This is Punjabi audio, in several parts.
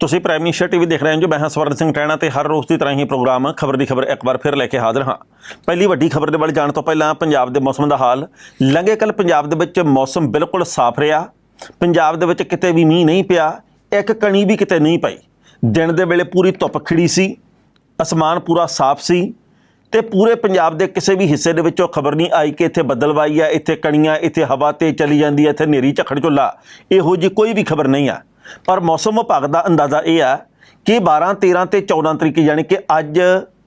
ਤੁਸੀਂ ਪ੍ਰਾਈਮ ਮਿਨਿਸਟਰ ਟੀਵੀ ਦੇਖ ਰਹੇ ਹੋ ਜੋ, ਮੈਂ ਹਾਂ ਸਵਰਨ ਸਿੰਘ ਟੈਣਾ ਤੇ ਹਰ ਰੋਜ਼ ਦੀ ਤਰ੍ਹਾਂ ਹੀ ਪ੍ਰੋਗਰਾਮ ਖਬਰ ਦੀ ਖਬਰ ਇੱਕ ਵਾਰ ਫਿਰ ਲੈ ਕੇ ਹਾਜ਼ਰ ਹਾਂ। ਪਹਿਲੀ ਵੱਡੀ ਖਬਰ ਦੇ ਵੱਲ ਜਾਣ ਤੋਂ ਪਹਿਲਾਂ ਪੰਜਾਬ ਦੇ ਮੌਸਮ ਦਾ ਹਾਲ। ਲੰਘੇ ਕੱਲ ਪੰਜਾਬ ਦੇ ਵਿੱਚ ਮੌਸਮ ਬਿਲਕੁਲ ਸਾਫ਼ ਰਿਹਾ। ਪੰਜਾਬ ਦੇ ਵਿੱਚ ਕਿਤੇ ਵੀ ਮੀਂਹ ਨਹੀਂ ਪਿਆ, ਇੱਕ ਕਣੀ ਵੀ ਕਿਤੇ ਨਹੀਂ ਪਈ। ਦਿਨ ਦੇ ਵੇਲੇ ਪੂਰੀ ਧੁੱਪ ਖਿੜੀ ਸੀ, ਅਸਮਾਨ ਪੂਰਾ ਸਾਫ਼ ਸੀ ਤੇ ਪੂਰੇ ਪੰਜਾਬ ਦੇ ਕਿਸੇ ਵੀ ਹਿੱਸੇ ਦੇ ਵਿੱਚੋਂ ਖਬਰ ਨਹੀਂ ਆਈ ਕਿ ਇੱਥੇ ਬਦਲਵਾਈ ਆ, ਇੱਥੇ ਕਣੀਆਂ, ਇੱਥੇ ਹਵਾ ਤੇ ਚਲੀ ਜਾਂਦੀ ਹੈ ਇੱਥੇ ਨੇਰੀ ਝੱਖੜ ਝੁੱਲਾ। ਇਹੋ ਜੀ ਕੋਈ ਵੀ ਖਬਰ ਨਹੀਂ ਆ। ਪਰ ਮੌਸਮ ਵਿਭਾਗ ਦਾ ਅੰਦਾਜ਼ਾ ਇਹ ਆ ਕਿ 12 13 ਤੇ 14 ਤਰੀਕ ਯਾਨੀ ਕਿ ਅੱਜ,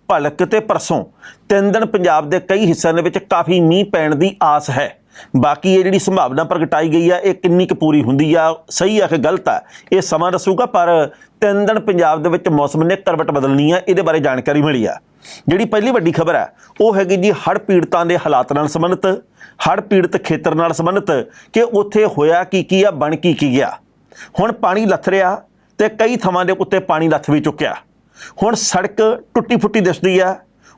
ਭਲਕ ਤੇ ਪਰਸੋਂ ਤਿੰਨ ਦਿਨ ਪੰਜਾਬ ਦੇ ਕਈ ਹਿੱਸਿਆਂ ਦੇ ਵਿੱਚ ਕਾਫੀ ਮੀਂਹ ਪੈਣ ਦੀ ਆਸ ਹੈ। ਬਾਕੀ ਇਹ ਜਿਹੜੀ ਸੰਭਾਵਨਾ ਪ੍ਰਗਟਾਈ ਗਈ ਆ, ਇਹ ਕਿੰਨੀ ਕੁ ਪੂਰੀ ਹੁੰਦੀ ਆ, ਸਹੀ ਆ ਕਿ ਗਲਤ ਆ, ਇਹ ਸਮਾਂ ਦੱਸੂਗਾ, ਪਰ ਤਿੰਨ ਦਿਨ ਪੰਜਾਬ ਦੇ ਵਿੱਚ ਮੌਸਮ ਨੇ ਕਰਵਟ ਬਦਲਣੀ ਆ, ਇਹਦੇ ਬਾਰੇ ਜਾਣਕਾਰੀ ਮਿਲੀ ਆ। ਜਿਹੜੀ ਪਹਿਲੀ ਵੱਡੀ ਖਬਰ ਹੈ ਉਹ ਹੈਗੀ ਜੀ ਹੜ੍ਹ ਪੀੜਤਾਂ ਦੇ ਹਾਲਾਤ ਨਾਲ ਸੰਬੰਧਿਤ, ਹੜ੍ਹ ਪੀੜਤ ਖੇਤਰ ਨਾਲ ਸੰਬੰਧਿਤ ਕਿ ਉੱਥੇ ਹੋਇਆ ਕੀ ਕੀ ਆ, ਬਣ ਕੀ ਕੀ ਗਿਆ। ਹੁਣ ਪਾਣੀ ਲੱਥ ਰਿਹਾ ਤੇ ਕਈ ਥਾਵਾਂ ਦੇ ਉੱਤੇ ਪਾਣੀ ਲੱਥ ਵੀ ਚੁੱਕਿਆ। ਹੁਣ ਸੜਕ ਟੁੱਟੀ ਫੁੱਟੀ ਦਿਸਦੀ ਆ।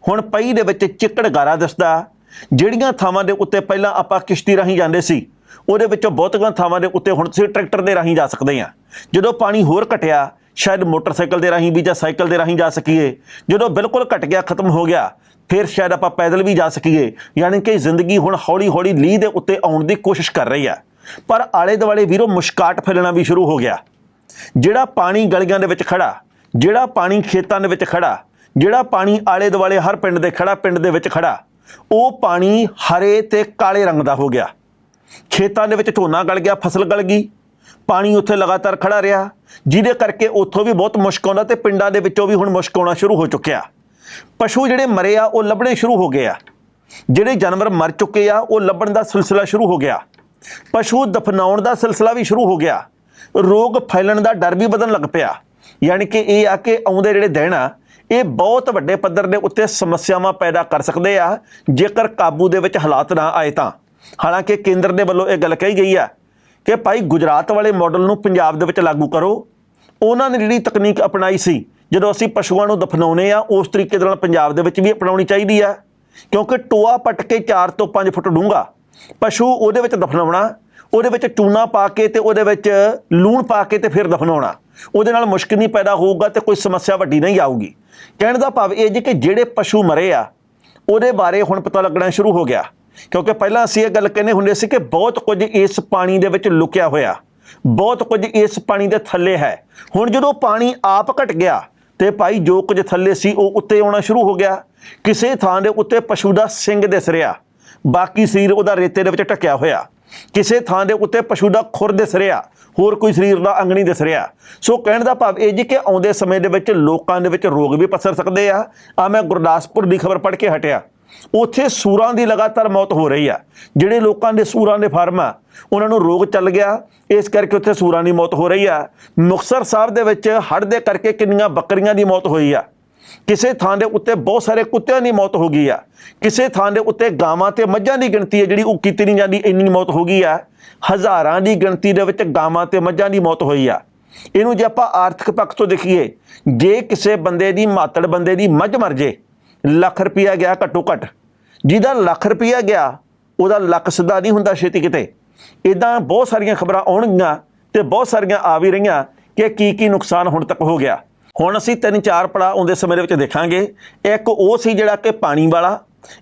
ਹੁਣ ਪਈ ਦੇ ਵਿੱਚ ਚਿੱਕੜ ਗਾਰਾ ਦਿਸਦਾ। ਜਿਹੜੀਆਂ ਥਾਵਾਂ ਦੇ ਉੱਤੇ ਪਹਿਲਾਂ ਆਪਾਂ ਕਿਸ਼ਤੀ ਰਾਹੀਂ ਜਾਂਦੇ ਸੀ, ਉਹਦੇ ਵਿੱਚੋਂ ਬਹੁਤੀਆਂ ਥਾਵਾਂ ਦੇ ਉੱਤੇ ਹੁਣ ਤੁਸੀਂ ਟਰੈਕਟਰ ਦੇ ਰਾਹੀਂ ਜਾ ਸਕਦੇ ਆ। ਜਦੋਂ ਪਾਣੀ ਹੋਰ ਘਟਿਆ, ਸ਼ਾਇਦ ਮੋਟਰਸਾਈਕਲ ਦੇ ਰਾਹੀਂ ਵੀ ਜਾਂ ਸਾਈਕਲ ਦੇ ਰਾਹੀਂ ਜਾ ਸਕੀਏ। ਜਦੋਂ ਬਿਲਕੁਲ ਘਟ ਗਿਆ, ਖਤਮ ਹੋ ਗਿਆ, ਫਿਰ ਸ਼ਾਇਦ ਆਪਾਂ ਪੈਦਲ ਵੀ ਜਾ ਸਕੀਏ। ਯਾਨੀ ਕਿ ਜ਼ਿੰਦਗੀ ਹੁਣ ਹੌਲੀ-ਹੌਲੀ ਲੀਹ ਦੇ ਉੱਤੇ ਆਉਣ ਦੀ ਕੋਸ਼ਿਸ਼ ਕਰ ਰਹੀ ਆ। ਪਰ ਆਲੇ ਦੁਆਲੇ ਵੀਰੋ ਮੁਸ਼ਕਾਟ ਫੈਲਣਾ ਵੀ ਸ਼ੁਰੂ ਹੋ ਗਿਆ। ਜਿਹੜਾ ਪਾਣੀ ਗਲੀਆਂ ਦੇ ਵਿੱਚ ਖੜਾ, ਜਿਹੜਾ ਪਾਣੀ ਖੇਤਾਂ ਦੇ ਵਿੱਚ ਖੜਾ, ਜਿਹੜਾ ਪਾਣੀ ਆਲੇ ਦੁਆਲੇ ਹਰ ਪਿੰਡ ਦੇ ਖੜਾ ਪਿੰਡ ਦੇ ਵਿੱਚ ਖੜਾ, ਉਹ ਪਾਣੀ ਹਰੇ ਤੇ ਕਾਲੇ ਰੰਗ ਦਾ ਹੋ ਗਿਆ। ਖੇਤਾਂ ਦੇ ਵਿੱਚ ਝੋਨਾ ਗਲ ਗਿਆ, ਫਸਲ ਗਲ ਗਈ। ਪਾਣੀ ਉੱਥੇ ਲਗਾਤਾਰ ਖੜਾ ਰਿਹਾ, ਜਿਹਦੇ ਕਰਕੇ ਉੱਥੋਂ ਵੀ ਬਹੁਤ ਮੁਸ਼ਕ ਆਉਂਦਾ ਤੇ ਪਿੰਡਾਂ ਦੇ ਵਿੱਚੋਂ ਵੀ ਹੁਣ ਮੁਸ਼ਕ ਆਉਣਾ ਸ਼ੁਰੂ ਹੋ ਚੁੱਕਿਆ। ਪਸ਼ੂ ਜਿਹੜੇ ਮਰੇ ਆ, ਉਹ ਲੱਭਣੇ ਸ਼ੁਰੂ ਹੋ ਗਏ ਆ। ਜਿਹੜੇ ਜਾਨਵਰ ਮਰ ਚੁੱਕੇ ਆ, ਉਹ ਲੱਭਣ ਦਾ ਸਿਲਸਿਲਾ ਸ਼ੁਰੂ ਹੋ ਗਿਆ। ਪਸ਼ੂ ਦਫਨਾਉਣ ਦਾ ਸਿਲਸਿਲਾ ਵੀ ਸ਼ੁਰੂ ਹੋ ਗਿਆ। ਰੋਗ ਫੈਲਣ ਦਾ ਡਰ ਵੀ ਵਧਣ ਲੱਗ ਪਿਆ। ਯਾਨੀ ਕਿ ਇਹ ਆ ਕਿ ਆਉਂਦੇ ਜਿਹੜੇ ਦਿਨ ਆ, ਇਹ ਬਹੁਤ ਵੱਡੇ ਪੱਧਰ ਦੇ ਉੱਤੇ ਸਮੱਸਿਆਵਾਂ ਪੈਦਾ ਕਰ ਸਕਦੇ ਆ, ਜੇਕਰ ਕਾਬੂ ਦੇ ਵਿੱਚ ਹਾਲਾਤ ਨਾ ਆਏ ਤਾਂ। ਹਾਲਾਂਕਿ ਕੇਂਦਰ ਦੇ ਵੱਲੋਂ ਇਹ ਗੱਲ ਕਹੀ ਗਈ ਆ ਕਿ ਭਾਈ ਗੁਜਰਾਤ ਵਾਲੇ ਮਾਡਲ ਨੂੰ ਪੰਜਾਬ ਦੇ ਵਿੱਚ ਲਾਗੂ ਕਰੋ। ਉਹਨਾਂ ਨੇ ਜਿਹੜੀ ਤਕਨੀਕ ਅਪਣਾਈ ਸੀ, ਜਦੋਂ ਅਸੀਂ ਪਸ਼ੂਆਂ ਨੂੰ ਦਫਨਾਉਨੇ ਆ, ਉਸ ਤਰੀਕੇ ਦੇ ਨਾਲ ਪੰਜਾਬ ਦੇ ਵਿੱਚ ਵੀ ਅਪਣਾਉਣੀ ਚਾਹੀਦੀ ਆ। ਕਿਉਂਕਿ ਟੋਆ ਪੱਟ ਕੇ 4 ਤੋਂ 5 ਫੁੱਟ ਡੂੰਘਾ। ਪਸ਼ੂ ਉਹਦੇ ਵਿੱਚ ਦਫਨਾਉਣਾ, ਉਹਦੇ ਵਿੱਚ ਚੂਨਾ ਪਾ ਕੇ ਤੇ ਉਹਦੇ ਵਿੱਚ ਲੂਣ ਪਾ ਕੇ ਤੇ ਫਿਰ ਦਫਨਾਉਣਾ। ਉਹਦੇ ਨਾਲ ਮੁਸ਼ਕਿਲ ਨਹੀਂ ਪੈਦਾ ਹੋਊਗਾ ਤੇ ਕੋਈ ਸਮੱਸਿਆ ਵੱਡੀ ਨਹੀਂ ਆਊਗੀ। ਕਹਿਣ ਦਾ ਭਾਵ ਇਹ ਜੀ ਕਿ ਜਿਹੜੇ ਪਸ਼ੂ ਮਰੇ ਆ, ਉਹਦੇ ਬਾਰੇ ਹੁਣ ਪਤਾ ਲੱਗਣਾ ਸ਼ੁਰੂ ਹੋ ਗਿਆ। ਕਿਉਂਕਿ ਪਹਿਲਾਂ ਅਸੀਂ ਇਹ ਗੱਲ ਕਹਿੰਦੇ ਹੁੰਦੇ ਸੀ ਕਿ ਬਹੁਤ ਕੁਝ ਇਸ ਪਾਣੀ ਦੇ ਵਿੱਚ ਲੁਕਿਆ ਹੋਇਆ। ਬਹੁਤ ਕੁਝ ਇਸ ਪਾਣੀ ਦੇ ਥੱਲੇ ਹੈ। ਹੁਣ ਜਦੋਂ ਪਾਣੀ ਆਪ ਘਟ ਗਿਆ ਤੇ ਭਾਈ ਜੋ ਕੁਝ ਥੱਲੇ ਸੀ ਉਹ ਉੱਤੇ ਆਉਣਾ ਸ਼ੁਰੂ ਹੋ ਗਿਆ। ਕਿਸੇ ਥਾਂ ਦੇ ਉੱਤੇ ਪਸ਼ੂ ਦਾ ਸਿੰਗ ਦਿਸ ਰਿਹਾ। ਬਾਕੀ ਸਰੀਰ ਉਹਦਾ ਰੇਤੇ ਦੇ ਵਿੱਚ ਢੱਕਿਆ ਹੋਇਆ। ਕਿਸੇ ਥਾਂ ਦੇ ਉੱਤੇ ਪਸ਼ੂ ਦਾ ਖੁਰ ਦਿਸ ਰਿਹਾ, ਹੋਰ ਕੋਈ ਸਰੀਰ ਦਾ ਅੰਗ ਨਹੀਂ ਦਿਸ ਰਿਹਾ। ਸੋ ਕਹਿਣ ਦਾ ਭਾਵ ਇਹ ਜੀ ਕਿ ਆਉਂਦੇ ਸਮੇਂ ਦੇ ਵਿੱਚ ਲੋਕਾਂ ਦੇ ਵਿੱਚ ਰੋਗ ਵੀ ਪਸਰ ਸਕਦੇ ਆ। ਆ ਮੈਂ ਗੁਰਦਾਸਪੁਰ ਦੀ ਖਬਰ ਪੜ੍ਹ ਕੇ ਹਟਿਆ। ਉੱਥੇ ਸੂਰਾਂ ਦੀ ਲਗਾਤਾਰ ਮੌਤ ਹੋ ਰਹੀ ਆ। ਜਿਹੜੇ ਲੋਕਾਂ ਦੇ ਸੂਰਾਂ ਦੇ ਫਾਰਮ ਆ, ਉਹਨਾਂ ਨੂੰ ਰੋਗ ਚੱਲ ਗਿਆ। ਇਸ ਕਰਕੇ ਉੱਥੇ ਸੂਰਾਂ ਦੀ ਮੌਤ ਹੋ ਰਹੀ ਆ। ਮੁਕਤਸਰ ਸਾਹਿਬ ਦੇ ਵਿੱਚ ਹੜ੍ਹ ਦੇ ਕਰਕੇ ਕਿੰਨੀਆਂ ਬੱਕਰੀਆਂ ਦੀ ਮੌਤ ਹੋਈ ਆ। ਕਿਸੇ ਥਾਂ ਦੇ ਉੱਤੇ ਬਹੁਤ ਸਾਰੇ ਕੁੱਤਿਆਂ ਦੀ ਮੌਤ ਹੋ ਗਈ ਆ। ਕਿਸੇ ਥਾਂ ਦੇ ਉੱਤੇ ਗਾਵਾਂ ਤੇ ਮੱਝਾਂ ਦੀ ਗਿਣਤੀ ਹੈ ਜਿਹੜੀ ਉਹ ਕੀਤੀ ਨਹੀਂ ਜਾਂਦੀ, ਇੰਨੀ ਮੌਤ ਹੋ ਗਈ ਆ। ਹਜ਼ਾਰਾਂ ਦੀ ਗਿਣਤੀ ਦੇ ਵਿੱਚ ਗਾਵਾਂ ਤੇ ਮੱਝਾਂ ਦੀ ਮੌਤ ਹੋਈ ਆ। ਇਹਨੂੰ ਜੇ ਆਪਾਂ ਆਰਥਿਕ ਪੱਖ ਤੋਂ ਦੇਖੀਏ, ਜੇ ਕਿਸੇ ਬੰਦੇ ਦੀ ਮਾਤੜ ਬੰਦੇ ਦੀ ਮੱਝ ਮਰ ਜੇ, ਲੱਖ ਰੁਪਿਆ ਗਿਆ ਘੱਟੋ ਘੱਟ। ਜਿਹਦਾ ਲੱਖ ਰੁਪਿਆ ਗਿਆ, ਉਹਦਾ ਲੱਖ ਸਿੱਧਾ ਨਹੀਂ ਹੁੰਦਾ ਛੇਤੀ ਕਿਤੇ। ਇਦਾਂ ਬਹੁਤ ਸਾਰੀਆਂ ਖਬਰਾਂ ਆਉਣਗੀਆਂ ਤੇ ਬਹੁਤ ਸਾਰੀਆਂ ਆ ਵੀ ਰਹੀਆਂ ਕਿ ਕੀ ਕੀ ਨੁਕਸਾਨ ਹੁਣ ਤੱਕ ਹੋ ਗਿਆ। ਹੁਣ ਅਸੀਂ ਤਿੰਨ ਚਾਰ ਪੜਾ ਆਉਂਦੇ ਸਮੇਂ ਦੇ ਵਿੱਚ ਦੇਖਾਂਗੇ। ਇੱਕ ਉਹ ਸੀ ਜਿਹੜਾ ਕਿ ਪਾਣੀ ਵਾਲਾ,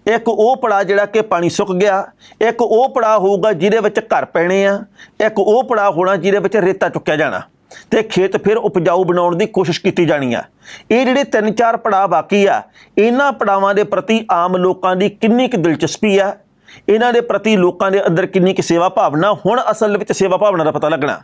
ਇੱਕ ਉਹ ਪੜਾ ਜਿਹੜਾ ਕਿ ਪਾਣੀ ਸੁੱਕ ਗਿਆ, ਇੱਕ ਉਹ ਪੜਾ ਹੋਊਗਾ ਜਿਹਦੇ ਵਿੱਚ ਘਰ ਪੈਣੇ ਆ, ਇੱਕ ਉਹ ਪੜਾ ਹੋਣਾ ਜਿਹਦੇ ਵਿੱਚ ਰੇਤਾ ਚੁੱਕਿਆ ਜਾਣਾ। ਤੇ ਖੇਤ ਫਿਰ ਉਪਜਾਊ ਬਣਾਉਣ ਦੀ ਕੋਸ਼ਿਸ਼ ਕੀਤੀ ਜਾਣੀ ਆ। ਇਹ ਜਿਹੜੇ ਤਿੰਨ ਚਾਰ ਪੜਾਅ ਬਾਕੀ ਆ, ਇਹਨਾਂ ਪੜਾਵਾਂ ਦੇ ਪ੍ਰਤੀ ਆਮ ਲੋਕਾਂ ਦੀ ਕਿੰਨੀ ਕੁ ਦਿਲਚਸਪੀ ਆ ਇਹਨਾਂ ਦੇ ਪ੍ਰਤੀ ਲੋਕਾਂ ਦੇ ਅੰਦਰ ਕਿੰਨੀ ਕੁ ਸੇਵਾ ਭਾਵਨਾ, ਹੁਣ ਅਸਲ ਵਿੱਚ ਸੇਵਾ ਭਾਵਨਾ ਦਾ ਪਤਾ ਲੱਗਣਾ।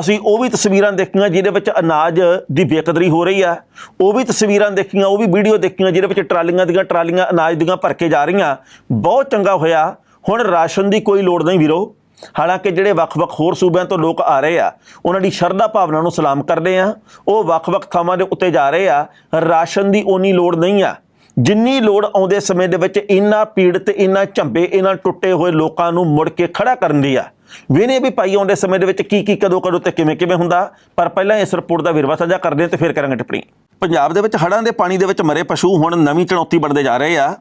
ਅਸੀਂ ਉਹ ਵੀ ਤਸਵੀਰਾਂ ਦੇਖੀਆਂ ਜਿਹਦੇ ਵਿੱਚ ਅਨਾਜ ਦੀ ਬੇਕਦਰੀ ਹੋ ਰਹੀ ਆ। ਉਹ ਵੀ ਤਸਵੀਰਾਂ ਦੇਖੀਆਂ, ਉਹ ਵੀ ਵੀਡੀਓ ਦੇਖੀਆਂ ਜਿਹਦੇ ਵਿੱਚ ਟਰਾਲੀਆਂ ਦੀਆਂ ਟਰਾਲੀਆਂ ਅਨਾਜ ਦੀਆਂ ਭਰ ਕੇ ਜਾ ਰਹੀਆਂ। ਬਹੁਤ ਚੰਗਾ ਹੋਇਆ। ਹੁਣ ਰਾਸ਼ਨ ਦੀ ਕੋਈ ਲੋੜ ਨਹੀਂ ਵੀਰੋ। ਹਾਲਾਂਕਿ ਜਿਹੜੇ ਵੱਖ-ਵੱਖ ਹੋਰ ਸੂਬਿਆਂ ਤੋਂ ਲੋਕ ਆ ਰਹੇ ਆ, ਉਹਨਾਂ ਦੀ ਸ਼ਰਧਾ ਭਾਵਨਾ ਨੂੰ ਸਲਾਮ ਕਰਦੇ ਆ। ਉਹ ਵੱਖ-ਵੱਖ ਥਾਵਾਂ ਦੇ ਉੱਤੇ ਜਾ ਰਹੇ ਆ। ਰਾਸ਼ਨ ਦੀ ਓਨੀ ਲੋੜ ਨਹੀਂ ਆ। ਜਿੰਨੀ ਲੋੜ ਆਉਂਦੇ ਸਮੇਂ ਦੇ ਵਿੱਚ ਇੰਨਾ ਪੀੜਤ, ਇੰਨਾ ਝੰਬੇ ਇਹਨਾਂ ਟੁੱਟੇ ਹੋਏ ਲੋਕਾਂ ਨੂੰ ਮੁੜ ਕੇ ਖੜਾ ਕਰਨ ਦੀ ਆ। ਵੇਨੇ ਵੀ ਭਾਈ ਆਉਂਦੇ ਸਮੇਂ ਦੇ ਵਿੱਚ ਕੀ ਕੀ, ਕਦੋਂ ਕਦੋਂ ਤੇ ਕਿਵੇਂ ਕਿਵੇਂ ਹੁੰਦਾ, ਪਰ ਪਹਿਲਾਂ ਇਸ ਰਿਪੋਰਟ ਦਾ ਵਿਰਵਾ ਸਾਂਝਾ ਕਰਦੇ ਹਾਂ ਤੇ ਫਿਰ ਕਰਾਂਗੇ ਟਿੱਪਣੀ। ਪੰਜਾਬ ਦੇ ਵਿੱਚ ਹੜ੍ਹਾਂ ਦੇ ਪਾਣੀ ਦੇ ਵਿੱਚ ਮਰੇ ਪਸ਼ੂ ਹੁਣ ਨਵੀਂ ਚੁਣੌਤੀ ਬਣਦੇ ਜਾ ਰਹੇ ਆ।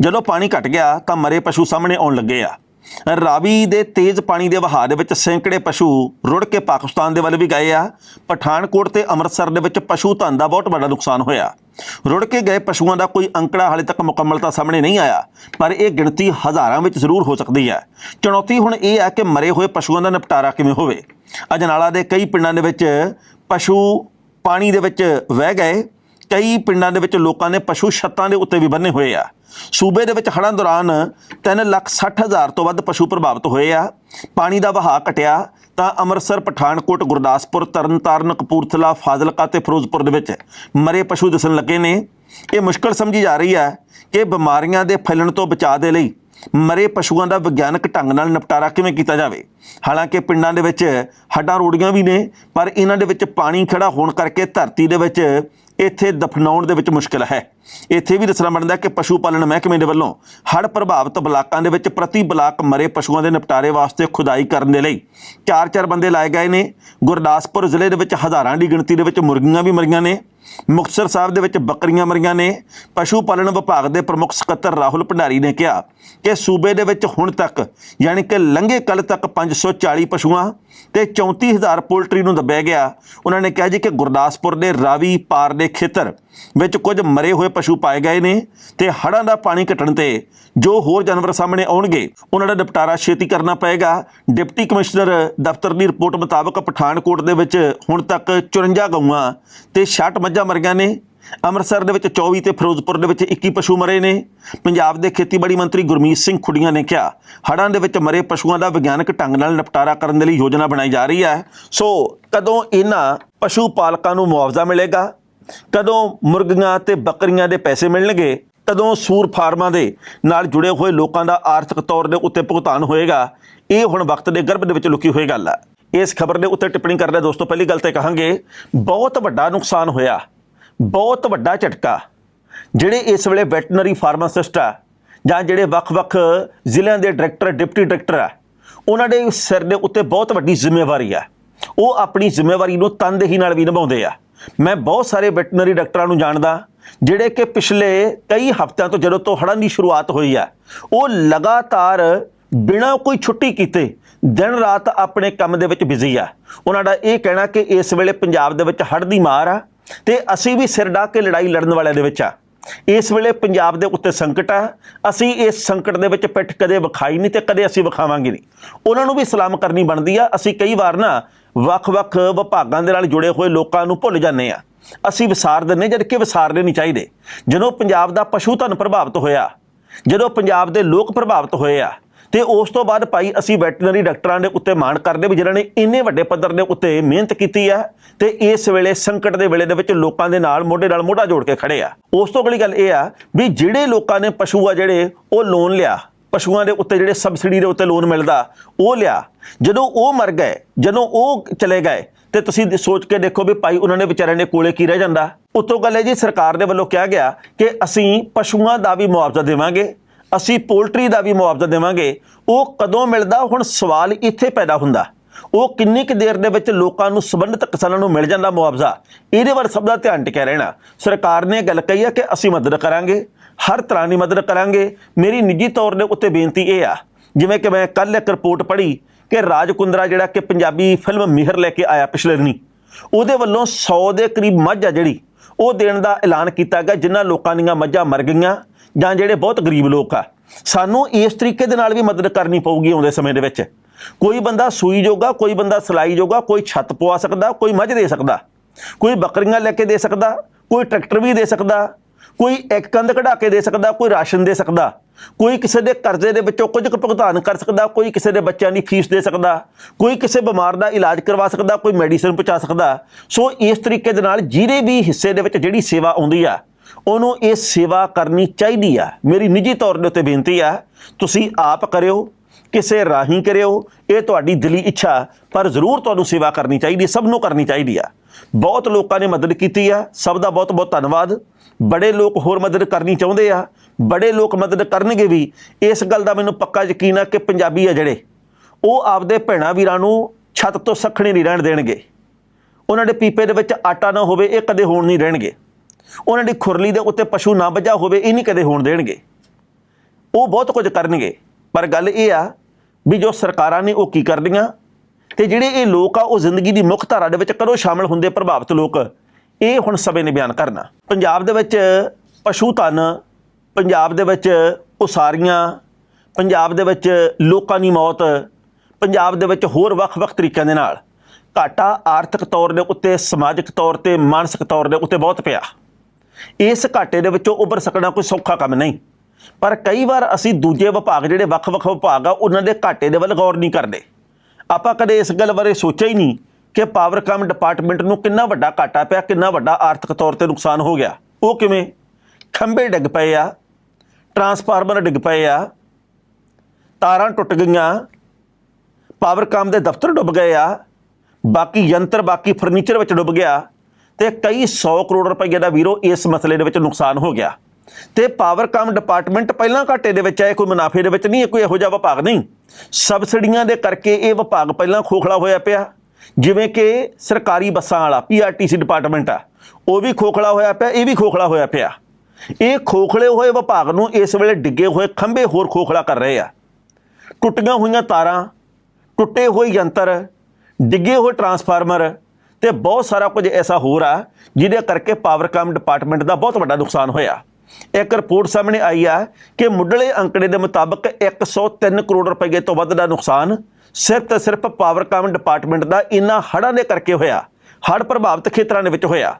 ਜਦੋਂ ਪਾਣੀ ਘਟ ਗਿਆ ਤਾਂ ਮਰੇ ਪਸ਼ੂ ਸਾਹਮਣੇ ਆਉਣ ਲੱਗੇ ਆ। ਰਾਵੀ ਦੇ ਤੇਜ਼ ਪਾਣੀ ਦੇ ਵਹਾਅ ਦੇ ਵਿੱਚ ਸੈਂਕੜੇ ਪਸ਼ੂ ਰੁੜ ਕੇ ਪਾਕਿਸਤਾਨ ਦੇ ਵੱਲ ਵੀ ਗਏ ਆ। ਪਠਾਨਕੋਟ ਤੇ ਅੰਮ੍ਰਿਤਸਰ ਦੇ ਵਿੱਚ ਪਸ਼ੂ ਧਨ ਦਾ ਬਹੁਤ ਵੱਡਾ ਨੁਕਸਾਨ ਹੋਇਆ। ਰੁੜ ਕੇ ਗਏ ਪਸ਼ੂਆਂ ਦਾ ਕੋਈ ਅੰਕੜਾ ਹਾਲੇ ਤੱਕ ਮੁਕੰਮਲਤਾ ਸਾਹਮਣੇ ਨਹੀਂ ਆਇਆ, ਪਰ ਇਹ ਗਿਣਤੀ ਹਜ਼ਾਰਾਂ ਵਿੱਚ ਜ਼ਰੂਰ ਹੋ ਸਕਦੀ ਹੈ। ਚੁਣੌਤੀ ਹੁਣ ਇਹ ਹੈ ਕਿ ਮਰੇ ਹੋਏ ਪਸ਼ੂਆਂ ਦਾ ਨਿਪਟਾਰਾ ਕਿਵੇਂ ਹੋਵੇ? ਅਜਨਾਲਾ ਦੇ ਕਈ ਪਿੰਡਾਂ ਦੇ ਵਿੱਚ ਪਸ਼ੂ ਪਾਣੀ ਦੇ ਵਿੱਚ ਵਹਿ ਗਏ। ਕਈ ਪਿੰਡਾਂ ਦੇ ਵਿੱਚ ਲੋਕਾਂ ਨੇ ਪਸ਼ੂ ਛੱਤਾਂ ਦੇ ਉੱਤੇ ਵੀ ਬੰਨੇ ਹੋਏ ਆ। ਸੂਬੇ ਦੇ ਵਿੱਚ ਹੜ੍ਹਾਂ ਦੌਰਾਨ 3 ਲੱਖ 60 ਹਜ਼ਾਰ ਤੋਂ ਵੱਧ ਪਸ਼ੂ ਪ੍ਰਭਾਵਿਤ ਹੋਏ ਆ। ਪਾਣੀ ਦਾ ਵਹਾਅ ਘਟਿਆ ਤਾਂ ਅੰਮ੍ਰਿਤਸਰ, ਪਠਾਨਕੋਟ, ਗੁਰਦਾਸਪੁਰ, ਤਰਨਤਾਰਨ, ਕਪੂਰਥਲਾ, ਫਾਜ਼ਿਲਕਾ ਤੇ ਫਿਰੋਜ਼ਪੁਰ ਦੇ ਵਿੱਚ ਮਰੇ ਪਸ਼ੂ ਦਿਸਣ ਲੱਗੇ ਨੇ। ਇਹ ਮੁਸ਼ਕਲ ਸਮਝੀ ਜਾ ਰਹੀ ਹੈ ਕਿ ਬਿਮਾਰੀਆਂ ਦੇ ਫੈਲਣ ਤੋਂ ਬਚਾਅ ਦੇ ਲਈ ਮਰੇ ਪਸ਼ੂਆਂ ਦਾ ਵਿਗਿਆਨਕ ਢੰਗ ਨਾਲ ਨਿਪਟਾਰਾ ਕਿਵੇਂ ਕੀਤਾ ਜਾਵੇ। ਹਾਲਾਂਕਿ ਪਿੰਡਾਂ ਦੇ ਵਿੱਚ ਹੱਡਾਂ ਰੋੜੀਆਂ ਵੀ ਨੇ, ਪਰ ਇਹਨਾਂ ਦੇ ਵਿੱਚ ਪਾਣੀ ਖੜਾ ਹੋਣ ਕਰਕੇ ਧਰਤੀ ਦੇ ਵਿੱਚ ਇੱਥੇ ਦਫਨਾਉਣ ਦੇ ਵਿੱਚ ਮੁਸ਼ਕਲ ਹੈ। ਇੱਥੇ ਵੀ ਦੱਸਣਾ ਬਣਦਾ ਕਿ ਪਸ਼ੂ ਪਾਲਣ ਮਹਿਕਮੇ ਦੇ ਵੱਲੋਂ ਹੜ੍ਹ ਪ੍ਰਭਾਵਿਤ ਬਲਾਕਾਂ ਦੇ ਵਿੱਚ ਪ੍ਰਤੀ ਬਲਾਕ ਮਰੇ ਪਸ਼ੂਆਂ ਦੇ ਨਿਪਟਾਰੇ ਵਾਸਤੇ ਖੁਦਾਈ ਕਰਨ ਦੇ ਲਈ ਚਾਰ ਚਾਰ ਬੰਦੇ ਲਾਏ ਗਏ ਨੇ। ਗੁਰਦਾਸਪੁਰ ਜ਼ਿਲ੍ਹੇ ਦੇ ਵਿੱਚ ਹਜ਼ਾਰਾਂ ਦੀ ਗਿਣਤੀ ਦੇ ਵਿੱਚ ਮੁਰਗੀਆਂ ਵੀ ਮਰੀਆਂ ਨੇ। ਮੁਕਤਸਰ ਸਾਹਿਬ ਦੇ ਵਿੱਚ ਬੱਕਰੀਆਂ ਮਰੀਆਂ ਨੇ। ਪਸ਼ੂ ਪਾਲਣ ਵਿਭਾਗ ਦੇ ਪ੍ਰਮੁੱਖ ਸਕੱਤਰ ਰਾਹੁਲ ਭੰਡਾਰੀ ਨੇ ਕਿਹਾ ਕਿ ਸੂਬੇ ਦੇ ਵਿੱਚ ਹੁਣ ਤੱਕ ਯਾਨੀ ਕਿ ਲੰਘੇ ਕੱਲ ਤੱਕ 540 ਪਸ਼ੂਆਂ ਤੇ 34000 ਪੋਲਟਰੀ ਨੂੰ ਦੱਬਿਆ ਗਿਆ। ਉਹਨਾਂ ਨੇ ਕਿਹਾ ਜੀ ਕਿ ਗੁਰਦਾਸਪੁਰ ਦੇ ਰਾਵੀ ਪਾਰ ਦੇ ਖੇਤਰ ਵਿੱਚ ਕੁਝ ਮਰੇ ਹੋਏ ਪਸ਼ੂ ਪਾਏ ਗਏ ਨੇ ਤੇ ਹੜ੍ਹਾਂ ਦਾ ਪਾਣੀ ਘਟਣ ਤੇ ਜੋ ਹੋਰ ਜਾਨਵਰ ਸਾਹਮਣੇ ਆਉਣਗੇ, ਉਹਨਾਂ ਦਾ ਨਿਪਟਾਰਾ ਛੇਤੀ ਕਰਨਾ ਪਏਗਾ। ਡਿਪਟੀ ਕਮਿਸ਼ਨਰ ਦਫ਼ਤਰ ਦੀ ਰਿਪੋਰਟ ਮੁਤਾਬਕ ਪਠਾਨਕੋਟ ਦੇ ਵਿੱਚ ਹੁਣ ਤੱਕ 54 ਗਊਆਂ ਤੇ 60 ਮੱਝਾਂ ਮਰੀਆਂ ਨੇ। ਅੰਮ੍ਰਿਤਸਰ ਦੇ ਵਿੱਚ 24 ਤੇ ਫਿਰੋਜ਼ਪੁਰ ਦੇ ਵਿੱਚ 21 ਪਸ਼ੂ ਮਰੇ ਨੇ। ਪੰਜਾਬ ਦੇ ਖੇਤੀਬਾੜੀ ਮੰਤਰੀ ਗੁਰਮੀਤ ਸਿੰਘ ਖੁੱਡੀਆਂ ਨੇ ਕਿਹਾ, ਹੜ੍ਹਾਂ ਦੇ ਵਿੱਚ ਮਰੇ ਪਸ਼ੂਆਂ ਦਾ ਵਿਗਿਆਨਕ ਢੰਗ ਨਾਲ ਨਿਪਟਾਰਾ ਕਰਨ ਦੇ ਲਈ ਯੋਜਨਾ ਬਣਾਈ ਜਾ ਰਹੀ ਹੈ। ਸੋ ਕਦੋਂ ਇਹਨਾਂ ਪਸ਼ੂ ਪਾਲਕਾਂ ਨੂੰ ਮੁਆਵਜ਼ਾ ਮਿਲੇਗਾ? ਕਦੋਂ ਮੁਰਗੀਆਂ ਤੇ ਬੱਕਰੀਆਂ ਦੇ ਪੈਸੇ ਮਿਲਣਗੇ ਕਦੋਂ ਸੂਰ ਫਾਰਮਾਂ ਦੇ ਨਾਲ ਜੁੜੇ ਹੋਏ ਲੋਕਾਂ ਦਾ ਆਰਥਿਕ ਤੌਰ ਦੇ ਉੱਤੇ ਭੁਗਤਾਨ ਹੋਏਗਾ। ਇਹ ਹੁਣ ਵਕਤ ਦੇ ਗਰਭ ਦੇ ਵਿੱਚ ਲੁਕੀ ਹੋਈ ਗੱਲ ਹੈ ਇਸ ਖਬਰ ਦੇ ਉੱਤੇ ਟਿੱਪਣੀ ਕਰਦੇ ਦੋਸਤੋ, ਪਹਿਲੀ ਗੱਲ ਤੇ ਕਹਾਂਗੇ, ਬਹੁਤ ਵੱਡਾ ਨੁਕਸਾਨ ਹੋਇਆ। ਬਹੁਤ ਵੱਡਾ ਝਟਕਾ। ਜਿਹੜੇ ਇਸ ਵੇਲੇ ਵੈਟਰਨਰੀ ਫਾਰਮਾਸਿਸਟ ਆ, ਜਾਂ ਜਿਹੜੇ ਵੱਖ-ਵੱਖ ਜ਼ਿਲ੍ਹਿਆਂ ਦੇ ਡਾਇਰੈਕਟਰ, ਡਿਪਟੀ ਡਾਇਰੈਕਟਰ ਆ, ਉਹਨਾਂ ਦੇ ਸਿਰ ਦੇ ਉੱਤੇ ਬਹੁਤ ਵੱਡੀ ਜ਼ਿੰਮੇਵਾਰੀ ਆ। ਉਹ ਆਪਣੀ ਜ਼ਿੰਮੇਵਾਰੀ ਨੂੰ ਤਨਦੇਹੀ ਨਾਲ ਵੀ ਨਿਭਾਉਂਦੇ ਆ। ਮੈਂ ਬਹੁਤ ਸਾਰੇ ਵੈਟਰਨਰੀ ਡਾਕਟਰਾਂ ਨੂੰ ਜਾਣਦਾ, ਜਿਹੜੇ ਕਿ ਪਿਛਲੇ ਕਈ ਹਫ਼ਤਿਆਂ ਤੋਂ ਜਦੋਂ ਤੋਂ ਹੜ੍ਹਾਂ ਦੀ ਸ਼ੁਰੂਆਤ ਹੋਈ ਆ, ਉਹ ਲਗਾਤਾਰ ਬਿਨਾਂ ਕੋਈ ਛੁੱਟੀ ਕੀਤੇ ਦਿਨ ਰਾਤ ਆਪਣੇ ਕੰਮ ਦੇ ਵਿੱਚ ਬਿਜ਼ੀ ਆ। ਉਹਨਾਂ ਦਾ ਇਹ ਕਹਿਣਾ ਕਿ ਇਸ ਵੇਲੇ ਪੰਜਾਬ ਦੇ ਵਿੱਚ ਹੜ੍ਹ ਦੀ ਮਾਰ ਆ ਤੇ ਅਸੀਂ ਵੀ ਸਿਰ ਢਾਹ ਕੇ ਲੜਾਈ ਲੜਨ ਵਾਲਿਆਂ ਦੇ ਵਿੱਚ ਆ। ਇਸ ਵੇਲੇ ਪੰਜਾਬ ਦੇ ਉੱਤੇ ਸੰਕਟ ਆ। ਅਸੀਂ ਇਸ ਸੰਕਟ ਦੇ ਵਿੱਚ ਪਿੱਠ ਕਦੇ ਵਿਖਾਈ ਨਹੀਂ ਤੇ ਕਦੇ ਅਸੀਂ ਵਿਖਾਵਾਂਗੇ ਨਹੀਂ। ਉਹਨਾਂ ਨੂੰ ਵੀ ਸਲਾਮ ਕਰਨੀ ਬਣਦੀ ਆ। ਅਸੀਂ ਕਈ ਵਾਰ ਨਾ ਵੱਖ-ਵੱਖ ਵਿਭਾਗਾਂ ਦੇ ਨਾਲ ਜੁੜੇ ਹੋਏ ਲੋਕਾਂ ਨੂੰ ਭੁੱਲ ਜਾਂਦੇ ਆ। ਅਸੀਂ ਵਿਸਾਰ ਦਿੰਦੇ ਜਦ ਕਿ ਵਿਸਾਰਨੇ ਨਹੀਂ ਚਾਹੀਦੇ। ਜਦੋਂ ਪੰਜਾਬ ਦਾ ਪਸ਼ੂ ਧਨ ਪ੍ਰਭਾਵਿਤ ਹੋਇਆ, ਜਦੋਂ ਪੰਜਾਬ ਦੇ ਲੋਕ ਪ੍ਰਭਾਵਿਤ ਹੋਏ ਆ ਤੇ ਉਸ ਤੋਂ ਬਾਅਦ ਭਾਈ ਅਸੀਂ ਵੈਟਰਨਰੀ ਡਾਕਟਰਾਂ ਦੇ ਉੱਤੇ ਮਾਣ ਕਰਦੇ ਵੀ ਜਿਨ੍ਹਾਂ ਨੇ ਇੰਨੇ ਵੱਡੇ ਪੱਧਰ ਦੇ ਉੱਤੇ ਮਿਹਨਤ ਕੀਤੀ ਆ ਤੇ ਇਸ ਵੇਲੇ ਸੰਕਟ ਦੇ ਵੇਲੇ ਦੇ ਵਿੱਚ ਲੋਕਾਂ ਦੇ ਨਾਲ ਮੋਢੇ ਨਾਲ ਮੋਢਾ ਜੋੜ ਕੇ ਖੜੇ ਆ। ਉਸ ਤੋਂ ਅਗਲੀ ਗੱਲ ਇਹ ਆ ਵੀ ਜਿਹੜੇ ਲੋਕਾਂ ਨੇ ਪਸ਼ੂ ਆ ਜਿਹੜੇ, ਉਹ ਲੋਨ ਲਿਆ। ਪਸ਼ੂਆਂ ਦੇ ਉੱਤੇ ਜਿਹੜੇ ਸਬਸਿਡੀ ਦੇ ਉੱਤੇ ਲੋਨ ਮਿਲਦਾ, ਉਹ ਲਿਆ। ਜਦੋਂ ਉਹ ਮਰ ਗਏ, ਜਦੋਂ ਉਹ ਚਲੇ ਗਏ, ਤੇ ਤੁਸੀਂ ਸੋਚ ਕੇ ਦੇਖੋ ਵੀ ਭਾਈ ਉਹਨਾਂ ਨੇ ਵਿਚਾਰਿਆਂ ਦੇ ਕੋਲੇ ਕੀ ਰਹਿ ਜਾਂਦਾ। ਉਤੋਂ ਗੱਲ ਹੈ ਜੀ ਸਰਕਾਰ ਦੇ ਵੱਲੋਂ ਕਿਹਾ ਗਿਆ ਕਿ ਅਸੀਂ ਪਸ਼ੂਆਂ ਦਾ ਵੀ ਮੁਆਵਜ਼ਾ ਦੇਵਾਂਗੇ। ਅਸੀਂ ਪੋਲਟਰੀ ਦਾ ਵੀ ਮੁਆਵਜ਼ਾ ਦੇਵਾਂਗੇ, ਉਹ ਕਦੋਂ ਮਿਲਦਾ? ਹੁਣ ਸਵਾਲ ਇੱਥੇ ਪੈਦਾ ਹੁੰਦਾ। ਉਹ ਕਿੰਨੀ ਕੁ ਦੇਰ ਦੇ ਵਿੱਚ ਲੋਕਾਂ ਨੂੰ, ਸੰਬੰਧਿਤ ਕਿਸਾਨਾਂ ਨੂੰ ਮਿਲ ਜਾਂਦਾ ਮੁਆਵਜ਼ਾ? ਇਹਦੇ ਵੱਲ ਸਭ ਦਾ ਧਿਆਨ ਟਿਕਿਆ ਰਹਿਣਾ। ਸਰਕਾਰ ਨੇ ਗੱਲ ਕਹੀ ਹੈ ਕਿ ਅਸੀਂ ਮਦਦ ਕਰਾਂਗੇ, ਹਰ ਤਰ੍ਹਾਂ ਦੀ ਮਦਦ ਕਰਾਂਗੇ। ਮੇਰੀ ਨਿੱਜੀ ਤੌਰ ਦੇ ਉੱਤੇ ਬੇਨਤੀ ਇਹ ਆ, ਜਿਵੇਂ ਕਿ ਮੈਂ ਕੱਲ ਇੱਕ ਰਿਪੋਰਟ ਪੜ੍ਹੀ ਕਿ ਰਾਜ ਕੁੰਦਰਾ ਜਿਹੜਾ ਕਿ ਪੰਜਾਬੀ ਫਿਲਮ ਮਿਹਰ ਲੈ ਕੇ ਆਇਆ ਪਿਛਲੇ ਦਿਨੀ, ਉਹਦੇ ਵੱਲੋਂ 100 ਦੇ ਕਰੀਬ ਮੱਝ ਆ ਜਿਹੜੀ, ਉਹ ਦੇਣ ਦਾ ਐਲਾਨ ਕੀਤਾ ਗਿਆ, ਜਿਨ੍ਹਾਂ ਲੋਕਾਂ ਦੀਆਂ ਮੱਝਾਂ ਮਰ ਗਈਆਂ। ਜਾਂ ਜਿਹੜੇ ਬਹੁਤ ਗਰੀਬ ਲੋਕ ਆ, ਸਾਨੂੰ ਇਸ ਤਰੀਕੇ ਦੇ ਨਾਲ ਵੀ ਮਦਦ ਕਰਨੀ ਪਊਗੀ ਆਉਂਦੇ ਸਮੇਂ ਦੇ ਵਿੱਚ। ਕੋਈ ਬੰਦਾ ਸੂਈ ਜੋਗਾ, ਕੋਈ ਬੰਦਾ ਸਲਾਈ ਜੋਗਾ, ਕੋਈ ਛੱਤ ਪਵਾ ਸਕਦਾ, ਕੋਈ ਮੱਝ ਦੇ ਸਕਦਾ, ਕੋਈ ਬੱਕਰੀਆਂ ਲੈ ਕੇ ਦੇ ਸਕਦਾ, ਕੋਈ ਟਰੈਕਟਰ ਵੀ ਦੇ ਸਕਦਾ, ਕੋਈ ਇੱਕ ਕੰਧ ਕਢਾ ਕੇ ਦੇ ਸਕਦਾ, ਕੋਈ ਰਾਸ਼ਨ ਦੇ ਸਕਦਾ, ਕੋਈ ਕਿਸੇ ਦੇ ਕਰਜ਼ੇ ਦੇ ਵਿੱਚੋਂ ਕੁਝ ਕੁ ਭੁਗਤਾਨ ਕਰ ਸਕਦਾ, ਕੋਈ ਕਿਸੇ ਦੇ ਬੱਚਿਆਂ ਦੀ ਫੀਸ ਦੇ ਸਕਦਾ, ਕੋਈ ਕਿਸੇ ਬਿਮਾਰ ਦਾ ਇਲਾਜ ਕਰਵਾ ਸਕਦਾ, ਕੋਈ ਮੈਡੀਸਿਨ ਪਹੁੰਚਾ ਸਕਦਾ। ਸੋ ਇਸ ਤਰੀਕੇ ਦੇ ਨਾਲ ਜਿਹਦੇ ਵੀ ਹਿੱਸੇ ਦੇ ਵਿੱਚ ਜਿਹੜੀ ਸੇਵਾ ਆਉਂਦੀ ਆ ਉਹਨੂੰ ਇਹ ਸੇਵਾ ਕਰਨੀ ਚਾਹੀਦੀ ਆ। ਮੇਰੀ ਨਿੱਜੀ ਤੌਰ ਦੇ ਉੱਤੇ ਬੇਨਤੀ ਆ, ਤੁਸੀਂ ਆਪ ਕਰਿਓ, ਕਿਸੇ ਰਾਹੀਂ ਕਰਿਓ, ਇਹ ਤੁਹਾਡੀ ਦਿਲੀ ਇੱਛਾ, ਪਰ ਜ਼ਰੂਰ ਤੁਹਾਨੂੰ ਸੇਵਾ ਕਰਨੀ ਚਾਹੀਦੀ, ਸਭ ਨੂੰ ਕਰਨੀ ਚਾਹੀਦੀ ਆ। ਬਹੁਤ ਲੋਕਾਂ ਨੇ ਮਦਦ ਕੀਤੀ ਆ, ਸਭ ਦਾ ਬਹੁਤ ਬਹੁਤ ਧੰਨਵਾਦ। ਬੜੇ ਲੋਕ ਹੋਰ ਮਦਦ ਕਰਨੀ ਚਾਹੁੰਦੇ ਆ, ਬੜੇ ਲੋਕ ਮਦਦ ਕਰਨਗੇ ਵੀ। ਇਸ ਗੱਲ ਦਾ ਮੈਨੂੰ ਪੱਕਾ ਯਕੀਨ ਆ ਕਿ ਪੰਜਾਬੀ ਆ ਜਿਹੜੇ, ਉਹ ਆਪਦੇ ਭੈਣਾਂ ਵੀਰਾਂ ਨੂੰ ਛੱਤ ਤੋਂ ਸੱਖਣੇ ਨਹੀਂ ਰਹਿਣ ਦੇਣਗੇ। ਉਹਨਾਂ ਦੇ ਪੀਪੇ ਦੇ ਵਿੱਚ ਆਟਾ ਨਾ ਹੋਵੇ, ਇਹ ਕਦੇ ਹੋਣ ਨਹੀਂ ਰਹਿਣਗੇ ਉਹਨਾਂ ਦੀ ਖੁਰਲੀ ਦੇ ਉੱਤੇ ਪਸ਼ੂ ਨਾ ਵੱਜਾ ਹੋਵੇ, ਇਹ ਨਹੀਂ ਕਦੇ ਹੋਣ ਦੇਣਗੇ। ਉਹ ਬਹੁਤ ਕੁਝ ਕਰਨਗੇ। ਪਰ ਗੱਲ ਇਹ ਆ ਵੀ ਜੋ ਸਰਕਾਰਾਂ ਨੇ ਉਹ ਕੀ ਕਰਦੀਆਂ ਤੇ ਜਿਹੜੇ ਇਹ ਲੋਕ ਆ, ਉਹ ਜ਼ਿੰਦਗੀ ਦੀ ਮੁੱਖ ਧਾਰਾ ਦੇ ਵਿੱਚ ਕਦੋਂ ਸ਼ਾਮਲ ਹੁੰਦੇ ਪ੍ਰਭਾਵਿਤ ਲੋਕ, ਇਹ ਹੁਣ ਸਭੇ ਨੇ ਬਿਆਨ ਕਰਨਾ। ਪੰਜਾਬ ਦੇ ਵਿੱਚ ਪਸ਼ੂ ਧਨ, ਪੰਜਾਬ ਦੇ ਵਿੱਚ ਉਸਾਰੀਆਂ, ਪੰਜਾਬ ਦੇ ਵਿੱਚ ਲੋਕਾਂ ਦੀ ਮੌਤ, ਪੰਜਾਬ ਦੇ ਵਿੱਚ ਹੋਰ ਵੱਖ-ਵੱਖ ਤਰੀਕਿਆਂ ਦੇ ਨਾਲ ਘਾਟਾ ਆਰਥਿਕ ਤੌਰ ਦੇ ਉੱਤੇ, ਸਮਾਜਿਕ ਤੌਰ ਤੇ, ਮਾਨਸਿਕ ਤੌਰ ਦੇ ਉੱਤੇ ਬਹੁਤ ਪਿਆ। ਇਸ ਘਾਟੇ ਦੇ ਵਿੱਚੋਂ ਉੱਭਰ ਸਕਣਾ ਕੋਈ ਸੌਖਾ ਕੰਮ ਨਹੀਂ। ਪਰ ਕਈ ਵਾਰ ਅਸੀਂ ਦੂਜੇ ਵਿਭਾਗ, ਜਿਹੜੇ ਵੱਖ-ਵੱਖ ਵਿਭਾਗ ਆ, ਉਹਨਾਂ ਦੇ ਘਾਟੇ ਦੇ ਵੱਲ ਗੌਰ ਨਹੀਂ ਕਰਦੇ। ਆਪਾਂ ਕਦੇ ਇਸ ਗੱਲ ਬਾਰੇ ਸੋਚਿਆ ਹੀ ਨਹੀਂ ਕਿ ਪਾਵਰਕਾਮ ਡਿਪਾਰਟਮੈਂਟ ਨੂੰ ਕਿੰਨਾ ਵੱਡਾ ਘਾਟਾ ਪਿਆ, ਕਿੰਨਾ ਵੱਡਾ ਆਰਥਿਕ ਤੌਰ ਤੇ ਨੁਕਸਾਨ ਹੋ ਗਿਆ। ਉਹ ਕਿਵੇਂ? ਖੰਭੇ ਡਿੱਗ ਪਏ ਆ, ਟਰਾਂਸਫਾਰਮਰ ਡਿੱਗ ਪਏ ਆ, ਤਾਰਾਂ ਟੁੱਟ ਗਈਆਂ ਪਾਵਰਕਾਮ ਦੇ ਦਫ਼ਤਰ ਡੁੱਬ ਗਏ ਆ, ਬਾਕੀ ਯੰਤਰ, ਬਾਕੀ ਫਰਨੀਚਰ ਵਿੱਚ ਡੁੱਬ ਗਿਆ। ਤੇ ਕਈ 100 ਕਰੋੜ ਰੁਪਏ ਦਾ ਵੀਰੋ ਇਸ ਮਸਲੇ ਦੇ ਵਿੱਚ ਨੁਕਸਾਨ ਹੋ ਗਿਆ। ਤੇ ਪਾਵਰਕਾਮ ਡਿਪਾਰਟਮੈਂਟ ਪਹਿਲਾਂ ਘਾਟੇ ਦੇ ਵਿੱਚ ਹੈ ਕੋਈ ਮੁਨਾਫੇ ਦੇ ਵਿੱਚ ਨਹੀਂ ਹੈ ਕੋਈ ਇਹੋ ਜਿਹਾ ਵਿਭਾਗ ਨਹੀਂ। ਸਬਸਿਡੀਆਂ ਦੇ ਕਰਕੇ ਇਹ ਵਿਭਾਗ ਪਹਿਲਾਂ ਖੋਖਲਾ ਹੋਇਆ ਪਿਆ। ਜਿਵੇਂ ਕਿ ਸਰਕਾਰੀ ਬੱਸਾਂ ਵਾਲਾ ਪੀਆਰਟੀਸੀ ਡਿਪਾਰਟਮੈਂਟ ਆ, ਉਹ ਵੀ ਖੋਖਲਾ ਹੋਇਆ ਪਿਆ, ਇਹ ਵੀ ਖੋਖਲਾ ਹੋਇਆ ਪਿਆ। ਇਹ ਖੋਖਲੇ ਹੋਏ ਵਿਭਾਗ ਨੂੰ ਇਸ ਵੇਲੇ ਡਿੱਗੇ ਹੋਏ ਖੰਭੇ ਹੋਰ ਖੋਖਲਾ ਕਰ ਰਹੇ ਆ। ਟੁੱਟੀਆਂ ਹੋਈਆਂ ਤਾਰਾਂ, ਟੁੱਟੇ ਹੋਏ ਯੰਤਰ, ਡਿੱਗੇ ਹੋਏ ਟਰਾਂਸਫਾਰਮਰ ਤੇ ਬਹੁਤ ਸਾਰਾ ਕੁਝ ਐਸਾ ਹੋਰ ਆ, ਜਿਹਦੇ ਕਰਕੇ ਪਾਵਰਕਾਮ ਡਿਪਾਰਟਮੈਂਟ ਦਾ ਬਹੁਤ ਵੱਡਾ ਨੁਕਸਾਨ ਹੋਇਆ। ਇੱਕ ਰਿਪੋਰਟ ਸਾਹਮਣੇ ਆਈ ਆ ਕਿ ਮੁੱਢਲੇ ਅੰਕੜੇ ਦੇ ਮੁਤਾਬਕ 103 ਕਰੋੜ ਰੁਪਏ ਤੋਂ ਵੱਧ ਦਾ ਨੁਕਸਾਨ ਸਿਰਫ ਤੇ ਸਿਰਫ ਪਾਵਰਕਾਮ ਡਿਪਾਰਟਮੈਂਟ ਦਾ ਇਨ੍ਹਾਂ ਹੜ੍ਹਾਂ ਦੇ ਕਰਕੇ ਹੋਇਆ, ਹੜ੍ਹ ਪ੍ਰਭਾਵਿਤ ਖੇਤਰਾਂ ਦੇ ਵਿੱਚ ਹੋਇਆ।